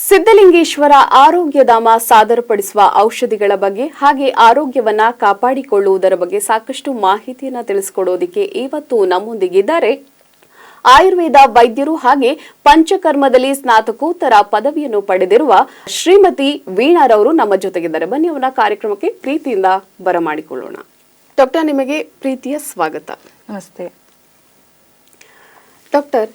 ಸಿದ್ಧಲಿಂಗೇಶ್ವರ ಆರೋಗ್ಯಧಾಮ ಸಾದರಪಡಿಸುವ ಔಷಧಿಗಳ ಬಗ್ಗೆ ಹಾಗೆ ಆರೋಗ್ಯವನ್ನ ಕಾಪಾಡಿಕೊಳ್ಳುವುದರ ಬಗ್ಗೆ ಸಾಕಷ್ಟು ಮಾಹಿತಿಯನ್ನು ತಿಳಿಸಿಕೊಡೋದಕ್ಕೆ ಇವತ್ತು ನಮ್ಮೊಂದಿಗಿದ್ದಾರೆ ಆಯುರ್ವೇದ ವೈದ್ಯರು ಹಾಗೆ ಪಂಚಕರ್ಮದಲ್ಲಿ ಸ್ನಾತಕೋತ್ತರ ಪದವಿಯನ್ನು ಪಡೆದಿರುವ ಶ್ರೀಮತಿ ವೀಣಾರವರು ನಮ್ಮ ಜೊತೆಗಿದ್ದಾರೆ. ಬನ್ನಿ ಅವನ ಕಾರ್ಯಕ್ರಮಕ್ಕೆ ಪ್ರೀತಿಯಿಂದ ಬರಮಾಡಿಕೊಳ್ಳೋಣ. ಡಾಕ್ಟರ್ ನಿಮಗೆ ಪ್ರೀತಿಯ ಸ್ವಾಗತ. ನಮಸ್ತೆ. ಡಾಕ್ಟರ್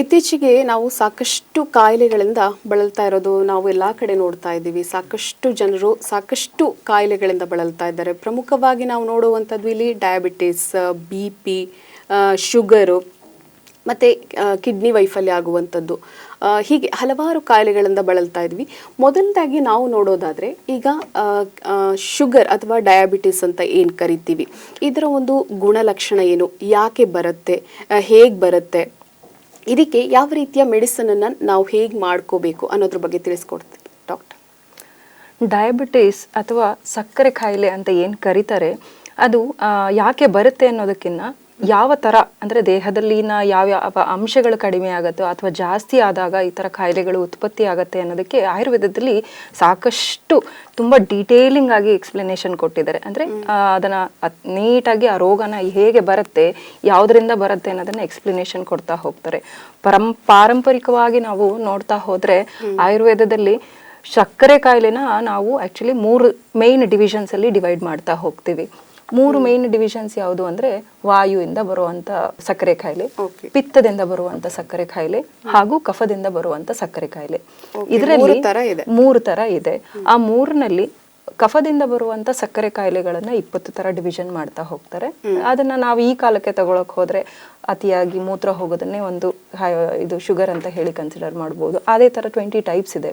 ಇತ್ತೀಚೆಗೆ ನಾವು ಸಾಕಷ್ಟು ಕಾಯಿಲೆಗಳಿಂದ ಬಳಲ್ತಾ ಇರೋದು ನಾವು ಎಲ್ಲ ಕಡೆ ನೋಡ್ತಾ ಇದ್ದೀವಿ. ಸಾಕಷ್ಟು ಜನರು ಸಾಕಷ್ಟು ಕಾಯಿಲೆಗಳಿಂದ ಬಳಲ್ತಾ ಇದ್ದಾರೆ. ಪ್ರಮುಖವಾಗಿ ನಾವು ನೋಡುವಂಥದ್ದು ಇಲ್ಲಿ ಡಯಾಬಿಟಿಸ್ ಬಿ ಪಿ ಶುಗರು ಮತ್ತು ಕಿಡ್ನಿ ವೈಫಲ್ಯ ಆಗುವಂಥದ್ದು. ಹೀಗೆ ಹಲವಾರು ಕಾಯಿಲೆಗಳಿಂದ ಬಳಲ್ತಾ ಇದ್ವಿ. ಮೊದಲದಾಗಿ ನಾವು ನೋಡೋದಾದರೆ ಈಗ ಶುಗರ್ ಅಥವಾ ಡಯಾಬಿಟಿಸ್ ಅಂತ ಏನು ಕರಿತೀವಿ? ಇದರ ಒಂದು ಗುಣಲಕ್ಷಣ ಏನು? ಯಾಕೆ ಬರುತ್ತೆ? ಹೇಗೆ ಬರುತ್ತೆ? ಇದಕ್ಕೆ ಯಾವ ರೀತಿಯ ಮೆಡಿಸನನ್ನು ನಾವು ಹೇಗೆ ಮಾಡ್ಕೋಬೇಕು ಅನ್ನೋದ್ರ ಬಗ್ಗೆ ತಿಳಿಸ್ಕೊಡ್ತೀವಿ ಡಾಕ್ಟರ್. ಡಯಾಬಿಟಿಸ್ ಅಥವಾ ಸಕ್ಕರೆ ಕಾಯಿಲೆ ಅಂತ ಏನು ಕರೀತಾರೆ, ಅದು ಯಾಕೆ ಬರುತ್ತೆ ಅನ್ನೋದಕ್ಕಿಂತ ಯಾವ ಥರ ಅಂದರೆ ದೇಹದಲ್ಲಿನ ಯಾವ ಯಾವ ಅಂಶಗಳು ಕಡಿಮೆ ಆಗುತ್ತೋ ಅಥವಾ ಜಾಸ್ತಿ ಆದಾಗ ಈ ಥರ ಕಾಯಿಲೆಗಳು ಉತ್ಪತ್ತಿ ಆಗುತ್ತೆ ಅನ್ನೋದಕ್ಕೆ ಆಯುರ್ವೇದದಲ್ಲಿ ಸಾಕಷ್ಟು ತುಂಬ ಡೀಟೇಲಿಂಗ್ ಆಗಿ ಎಕ್ಸ್ಪ್ಲನೇಷನ್ ಕೊಟ್ಟಿದ್ದಾರೆ. ಅಂದರೆ ಅದನ್ನು ನೀಟಾಗಿ ಆ ರೋಗನ ಹೇಗೆ ಬರುತ್ತೆ ಯಾವುದರಿಂದ ಬರುತ್ತೆ ಅನ್ನೋದನ್ನ ಎಕ್ಸ್ಪ್ಲನೇಷನ್ ಕೊಡ್ತಾ ಹೋಗ್ತಾರೆ. ಪರಂ ಪಾರಂಪರಿಕವಾಗಿ ನಾವು ನೋಡ್ತಾ ಹೋದರೆ ಆಯುರ್ವೇದದಲ್ಲಿ ಸಕ್ಕರೆ ಕಾಯಿಲೆನ ನಾವು ಆ್ಯಕ್ಚುಲಿ ಮೂರು ಮೇನ್ ಡಿವಿಷನ್ಸಲ್ಲಿ ಡಿವೈಡ್ ಮಾಡ್ತಾ ಹೋಗ್ತೀವಿ. ಮೂರು ಮೇನ್ ಡಿವಿಷನ್ಸ್ ಯಾವುದು ಅಂದ್ರೆ ವಾಯುವಿಂದ ಬರುವಂತ ಸಕ್ಕರೆ ಕಾಯಿಲೆ ಪಿತ್ತದಿಂದ ಬರುವಂತ ಸಕ್ಕರೆ ಕಾಯಿಲೆ ಹಾಗೂ ಕಫದಿಂದ ಬರುವಂತ ಸಕ್ಕರೆ ಕಾಯಿಲೆ ಇದರಲ್ಲಿ ಮೂರು ತರ ಇದೆ. ಆ ಮೂರಿನಲ್ಲಿ ಕಫದಿಂದ ಬರುವಂತ ಸಕ್ಕರೆ ಕಾಯಿಲೆಗಳನ್ನ ಇಪ್ಪತ್ತು ತರ ಡಿವಿಷನ್ ಮಾಡ್ತಾ ಹೋಗ್ತಾರೆ. ಅದನ್ನ ನಾವು ಈ ಕಾಲಕ್ಕೆ ತಗೊಳಕ್ ಹೋದ್ರೆ ಅತಿಯಾಗಿ ಮೂತ್ರ ಹೋಗೋದನ್ನೇ ಒಂದು ಇದು ಶುಗರ್ ಅಂತ ಹೇಳಿ ಕನ್ಸಿಡರ್ ಮಾಡ್ಬೋದು. ಅದೇ ತರ ಟ್ವೆಂಟಿ ಟೈಪ್ಸ್ ಇದೆ.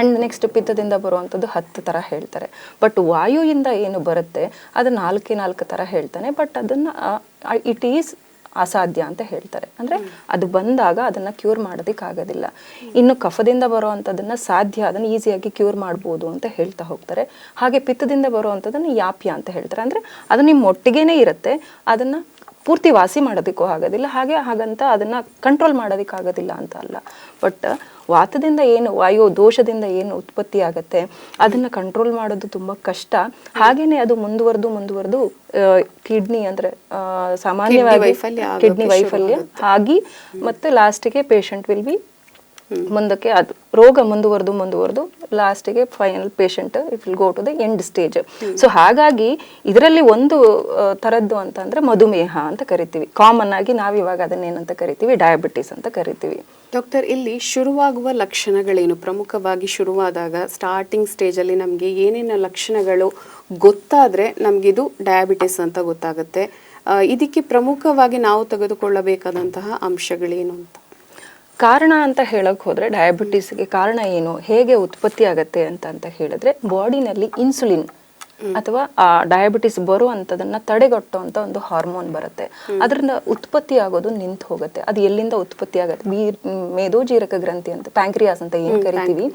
ಅಂಡ್ ನೆಕ್ಸ್ಟ್ ಪಿತ್ತದಿಂದ ಬರುವಂಥದ್ದು ಹತ್ತು ಥರ ಹೇಳ್ತಾರೆ. ಬಟ್ ವಾಯುವಿಂದ ಏನು ಬರುತ್ತೆ, ಅದು ನಾಲ್ಕೇ ನಾಲ್ಕು ಥರ ಹೇಳ್ತಾನೆ. ಬಟ್ ಅದನ್ನು ಇಟ್ ಈಸ್ ಅಸಾಧ್ಯ ಅಂತ ಹೇಳ್ತಾರೆ. ಅಂದರೆ ಅದು ಬಂದಾಗ ಅದನ್ನು ಕ್ಯೂರ್ ಮಾಡೋದಕ್ಕಾಗೋದಿಲ್ಲ. ಇನ್ನು ಕಫದಿಂದ ಬರುವಂಥದ್ದನ್ನು ಸಾಧ್ಯ, ಅದನ್ನು ಈಸಿಯಾಗಿ ಕ್ಯೂರ್ ಮಾಡ್ಬೋದು ಅಂತ ಹೇಳ್ತಾ ಹೋಗ್ತಾರೆ. ಹಾಗೆ ಪಿತ್ತದಿಂದ ಬರುವಂಥದ್ದನ್ನು ಯಾಪ್ಯ ಅಂತ ಹೇಳ್ತಾರೆ. ಅಂದರೆ ಅದು ನಿಮ್ಮ ಒಟ್ಟಿಗೆನೇ ಇರುತ್ತೆ, ಅದನ್ನು ಪೂರ್ತಿ ವಾಸಿ ಮಾಡೋದಕ್ಕೂ ಆಗೋದಿಲ್ಲ. ಹಾಗೆ ಹಾಗಂತ ಅದನ್ನು ಕಂಟ್ರೋಲ್ ಮಾಡೋದಕ್ಕಾಗೋದಿಲ್ಲ ಅಂತ ಅಲ್ಲ. ಬಟ್ ವಾತದಿಂದ ಏನು ವಾಯು ದೋಷದಿಂದ ಏನು ಉತ್ಪತ್ತಿ ಆಗುತ್ತೆ ಅದನ್ನ ಕಂಟ್ರೋಲ್ ಮಾಡೋದು ತುಂಬಾ ಕಷ್ಟ. ಹಾಗೇನೆ ಅದು ಮುಂದುವರೆದು ಮುಂದುವರೆದು ಕಿಡ್ನಿ ಅಂದ್ರೆ ಸಾಮಾನ್ಯವಾಗಿ ಕಿಡ್ನಿ ವೈಫಲ್ಯ ಆಗಿ ಮತ್ತೆ ಲಾಸ್ಟಿಗೆ ಪೇಷಂಟ್ ವಿಲ್ ಬಿ ಮುಂದಕ್ಕೆ ಅದು ರೋಗ ಮುಂದುವರೆದು ಮುಂದುವರೆದು ಲಾಸ್ಟಿಗೆ final patient it will go to the end stage so ಹಾಗಾಗಿ ಇದರಲ್ಲಿ ಒಂದು ತರದ್ದು ಥರದ್ದು ಅಂತ ಅಂದ್ರೆ ಮಧುಮೇಹ ಅಂತ ಕರಿತೀವಿ. ಕಾಮನ್ ಆಗಿ ನಾವು ಇವಾಗ ಅದನ್ನೇನಂತ ಕರಿತೀವಿ ಡಯಾಬಿಟಿಸ್ ಅಂತ ಕರಿತೀವಿ. ಡಾಕ್ಟರ್ ಇಲ್ಲಿ ಶುರುವಾಗುವ ಲಕ್ಷಣಗಳೇನು? ಪ್ರಮುಖವಾಗಿ ಶುರುವಾದಾಗ ಸ್ಟಾರ್ಟಿಂಗ್ ಸ್ಟೇಜಲ್ಲಿ ನಮಗೆ ಏನೇನು ಲಕ್ಷಣಗಳು ಗೊತ್ತಾದರೆ ನಮಗಿದು ಡಯಾಬಿಟಿಸ್ ಅಂತ ಗೊತ್ತಾಗುತ್ತೆ. ಇದಕ್ಕೆ ಪ್ರಮುಖವಾಗಿ ನಾವು ತೆಗೆದುಕೊಳ್ಳಬೇಕಾದಂತಹ ಅಂಶಗಳೇನು ಅಂತ? ಕಾರಣ ಅಂತ ಹೇಳಕ್ಕೆ ಹೋದರೆ ಡಯಾಬಿಟಿಸ್ಗೆ ಕಾರಣ ಏನು? ಹೇಗೆ ಉತ್ಪತ್ತಿ ಆಗುತ್ತೆ ಅಂತ ಅಂತ ಹೇಳಿದ್ರೆ ಬಾಡಿನಲ್ಲಿ ಇನ್ಸುಲಿನ್ ಅಥವಾ ಆ ಡಯಾಬಿಟಿಸ್ ಬರುವಂತದನ್ನ ತಡೆಗಟ್ಟುವಂತ ಒಂದು ಹಾರ್ಮೋನ್ ಬರುತ್ತೆ. ಅದರಿಂದ ಉತ್ಪತ್ತಿ ಆಗೋದು ನಿಂತು ಹೋಗುತ್ತೆ. ಅದು ಎಲ್ಲಿಂದ ಉತ್ಪತ್ತಿ ಆಗುತ್ತೆ? ಮೇದೋಜೀರಕ ಗ್ರಂಥಿ ಅಂತ ಪ್ಯಾಂಕ್ರಿಯಾಸ್ ಅಂತ ಏನ್ ಕರಿತೀವಿ?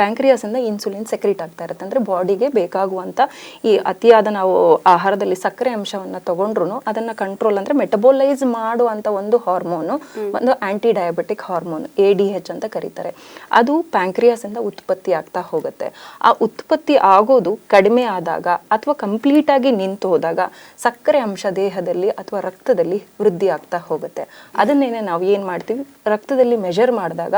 ಪ್ಯಾಂಕ್ರಿಯಾಸ್ ಇಂದ ಇನ್ಸುಲಿನ್ ಸೆಕ್ರಿಟ್ ಆಗ್ತಾ ಇರುತ್ತೆ. ಅಂದ್ರೆ ಬಾಡಿಗೆ ಬೇಕಾಗುವಂತ ಈ ಅತಿಯಾದ ನಾವು ಆಹಾರದಲ್ಲಿ ಸಕ್ಕರೆ ಅಂಶವನ್ನ ತಗೊಂಡ್ರು ಅದನ್ನ ಕಂಟ್ರೋಲ್ ಅಂದ್ರೆ ಮೆಟಬೋಲೈಸ್ ಮಾಡುವಂತ ಒಂದು ಹಾರ್ಮೋನು ಒಂದು anti diabetic hormone A D H ಅಂತ ಕರೀತಾರೆ. ಅದು ಪ್ಯಾಂಕ್ರಿಯಾಸ್ ಇಂದ ಉತ್ಪತ್ತಿ ಆಗ್ತಾ ಹೋಗುತ್ತೆ. ಆ ಉತ್ಪತ್ತಿ ಆಗೋದು ಕಡಿಮೆ ಆದಾಗ ಅಥವಾ ಕಂಪ್ಲೀಟ್ ಆಗಿ ನಿಂತು ಹೋದಾಗ ಸಕ್ಕರೆ ಅಂಶ ದೇಹದಲ್ಲಿ ಅಥವಾ ರಕ್ತದಲ್ಲಿ ವೃದ್ಧಿ ಆಗ್ತಾ ಹೋಗುತ್ತೆ. ಅದನ್ನೇನೆ ನಾವು ಏನು ಮಾಡ್ತೀವಿ? ರಕ್ತದಲ್ಲಿ ಮೆಜರ್ ಮಾಡಿದಾಗ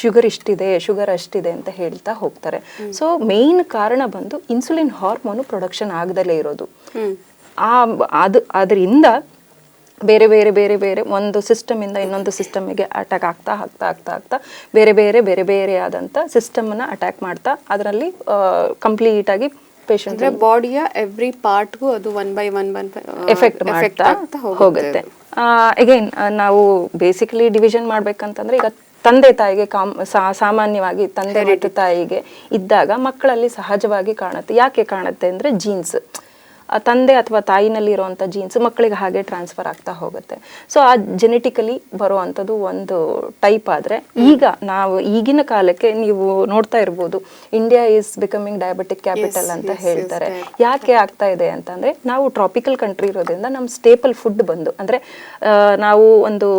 ಶುಗರ್ ಇಷ್ಟಿದೆ ಶುಗರ್ ಅಷ್ಟಿದೆ ಅಂತ ಹೇಳ್ತಾ ಹೋಗ್ತಾರೆ. ಸೊ ಮೇನ್ ಕಾರಣ ಬಂದು ಇನ್ಸುಲಿನ್ ಹಾರ್ಮೋನು ಪ್ರೊಡಕ್ಷನ್ ಆಗದಲ್ಲೇ ಇರೋದು. ಆ ಅದು ಅದರಿಂದ ಬೇರೆ ಬೇರೆ ಬೇರೆ ಬೇರೆ ಒಂದು ಸಿಸ್ಟಮಿಂದ ಇನ್ನೊಂದು ಸಿಸ್ಟಮಿಗೆ ಅಟ್ಯಾಕ್ ಆಗ್ತಾ ಆಗ್ತಾ ಆಗ್ತಾ ಆಗ್ತಾ ಬೇರೆ ಬೇರೆ ಬೇರೆ ಬೇರೆ ಆದಂಥ ಸಿಸ್ಟಮನ್ನು ಅಟ್ಯಾಕ್ ಮಾಡ್ತಾ ಅದರಲ್ಲಿ ಕಂಪ್ಲೀಟ್ ಆಗಿ ಪೇಷಂಟ್ ಬಾಡಿಯ ಎವ್ರಿ ಪಾರ್ಟ್ಗೂ ಅದು one by one one effect ಮಾಡ್ತಾ ಹೋಗುತ್ತೆ. ಅಗೈನ್ ನಾವು ಬೇಸಿಕಲಿ ಡಿವಿಷನ್ ಮಾಡ್ಬೇಕಂತಂದ್ರೆ ಈಗ ತಂದೆ ತಾಯಿಗೆ ಕಾಮ್ ಸಾ- ಸಾಮಾನ್ಯವಾಗಿ ತಂದೆ ಮತ್ತು ತಾಯಿಗೆ ಇದ್ದಾಗ ಮಕ್ಕಳಲ್ಲಿ ಸಹಜವಾಗಿ ಕಾಣುತ್ತೆ. ಯಾಕೆ ಕಾಣುತ್ತೆ ಅಂದ್ರೆ ಜೀನ್ಸ್ ತಂದೆ ಅಥವಾ ತಾಯಿನಲ್ಲಿ ಇರುವಂಥ ಜೀನ್ಸ್ ಮಕ್ಕಳಿಗೆ ಹಾಗೆ ಟ್ರಾನ್ಸ್ಫರ್ ಆಗ್ತಾ ಹೋಗುತ್ತೆ. ಸೊ ಆ ಜೆನೆಟಿಕಲಿ ಬರುವಂಥದ್ದು ಒಂದು ಟೈಪ್ ಆದರೆ ಈಗ ನಾವು ಈಗಿನ ಕಾಲಕ್ಕೆ ನೀವು ನೋಡ್ತಾ ಇರ್ಬೋದು India is becoming diabetic capital ಅಂತ ಹೇಳ್ತಾರೆ. ಯಾಕೆ ಆಗ್ತಾ ಇದೆ ಅಂತಂದ್ರೆ ನಾವು ಟ್ರಾಪಿಕಲ್ ಕಂಟ್ರಿ ಇರೋದ್ರಿಂದ ನಮ್ಮ ಸ್ಟೇಪಲ್ ಫುಡ್ ಬಂದು ಅಂದ್ರೆ ನಾವು ಒಂದು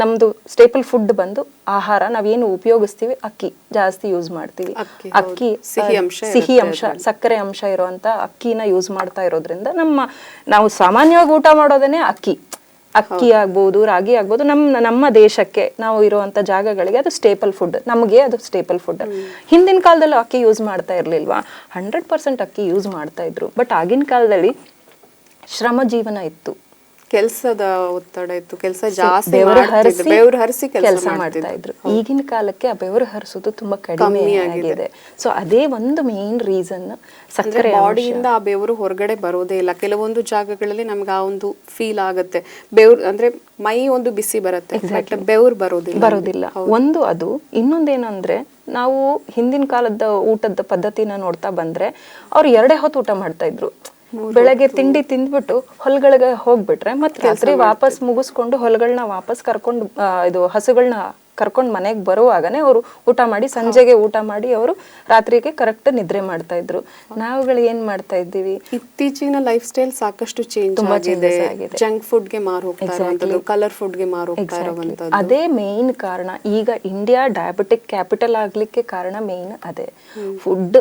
ನಮ್ಮದು ನಮ್ದು ಸ್ಟೇಪಲ್ ಫುಡ್ ಬಂದು ಆಹಾರ ನಾವೇನು ಉಪಯೋಗಿಸ್ತೀವಿ? ಅಕ್ಕಿ ಜಾಸ್ತಿ ಯೂಸ್ ಮಾಡ್ತೀವಿ. ಅಕ್ಕಿ, ಸಿಹಿ ಅಂಶ ಸಿಹಿ ಅಂಶ ಸಕ್ಕರೆ ಅಂಶ ಇರುವಂತ ಅಕ್ಕಿನ ಯೂಸ್ ಮಾಡ್ತಾ ಇರೋದ್ರಿಂದ ನಮ್ಮ ನಾವು ಸಾಮಾನ್ಯವಾಗಿ ಊಟ ಮಾಡೋದನ್ನೇ ಅಕ್ಕಿ. ಅಕ್ಕಿ ಆಗ್ಬೋದು ರಾಗಿ ಆಗ್ಬೋದು ನಮ್ಮ ನಮ್ಮ ದೇಶಕ್ಕೆ ನಾವು ಇರುವಂತ ಜಾಗಗಳಿಗೆ ಅದು ಸ್ಟೇಪಲ್ ಫುಡ್ ನಮಗೆ ಅದು ಸ್ಟೇಪಲ್ ಫುಡ್ ಹಿಂದಿನ ಕಾಲದಲ್ಲೂ ಅಕ್ಕಿ ಯೂಸ್ ಮಾಡ್ತಾ ಇರ್ಲಿಲ್ವಾ? ಹಂಡ್ರೆಡ್ ಪರ್ಸೆಂಟ್ ಅಕ್ಕಿ ಯೂಸ್ ಮಾಡ್ತಾ ಇದ್ರು. ಬಟ್ ಆಗಿನ ಕಾಲದಲ್ಲಿ ಶ್ರಮ ಜೀವನ ಇತ್ತು. ಕೆಲಸದ ಒತ್ತಡ ಇತ್ತು ಕೆಲಸ ಜಾಸ್ತಿ ಬೆವರು. ಹರಿಸಿ ಬೆವರು ಹರಿಸಿ ಕೆಲಸ ಮಾಡ್ತಾ ಇದ್ರು. ಈಗಿನ ಕಾಲಕ್ಕೆ ಆ ಬೆವರು ಹರಿಸೋದು ತುಂಬಾ ಕಡಿಮೆ ಆಗಿದೆ. ಸೊ ಅದೇ ಒಂದು ಮೇನ್ ರೀಸನ್ ಸಕ್ಕರೆ. ಬಾಡಿಯಿಂದ ಆ ಬೆವರು ಹೊರಗಡೆ ಬರೋದೇ ಇಲ್ಲ. ಕೆಲವೊಂದು ಜಾಗಗಳಲ್ಲಿ ನಮ್ಗೆ ಆ ಒಂದು ಫೀಲ್ ಆಗುತ್ತೆ. ಬೆವ್ರು ಅಂದ್ರೆ ಮೈ ಒಂದು ಬಿಸಿ ಬರುತ್ತೆ ಬೆವ್ರು ಬರೋದಿಲ್ಲ. ಬರೋದಿಲ್ಲ. ಒಂದು ಅದು. ಇನ್ನೊಂದೇನಂದ್ರೆ ನಾವು ಹಿಂದಿನ ಕಾಲದ ಊಟದ ಪದ್ಧತಿನ ನೋಡ್ತಾ ಬಂದ್ರೆ ಅವ್ರು ಎರಡೇ ಹೊತ್ತು ಊಟ ಮಾಡ್ತಾ ಇದ್ರು. ಬೆಳಗ್ಗೆ ತಿಂಡಿ ತಿಂದ್ಬಿಟ್ಟು ಹೊಲಗಳಿಗೆ ಹೋಗ್ಬಿಟ್ರೆ ಮತ್ತೆ ರಾತ್ರಿ ವಾಪಸ್ ಮುಗಿಸ್ಕೊಂಡು ಹೊಲಗಳನ್ನ ವಾಪಸ್ ಕರ್ಕೊಂಡು ಇದು ಹಸುಗಳನ್ನ ಕರ್ಕೊಂಡು ಮನೆಗೆ ಬರುವಾಗನೇ ಅವರು ಊಟ ಮಾಡಿ ಸಂಜೆಗೆ ಊಟ ಮಾಡಿ ಅವರು ರಾತ್ರಿಗೆ ಕರೆಕ್ಟ್ ನಿದ್ರೆ ಮಾಡ್ತಾ ಇದ್ರು. ನಾವುಗಳು ಏನ್ ಮಾಡ್ತಾ ಇದ್ದೀವಿ? ಇತ್ತೀಚಿನ ಲೈಫ್ ಸ್ಟೈಲ್ ಸಾಕಷ್ಟು ಚೇಂಜ್ ತುಂಬಾ ಆಗಿದೆ. ಜಂಕ್ ಫುಡ್ಗೆ ಮಾರು ಹೋಗ್ತಾ ಕಲರ್ ಫುಡ್ಗೆ ಮಾರು ಹೋಗ್ತಾ ಅದೇ ಮೇನ್ ಕಾರಣ. ಈಗ ಇಂಡಿಯಾ ಡಯಾಬಿಟಿಕ್ ಕ್ಯಾಪಿಟಲ್ ಆಗ್ಲಿಕ್ಕೆ ಕಾರಣ ಮೇನ್ ಅದೇ. ಫುಡ್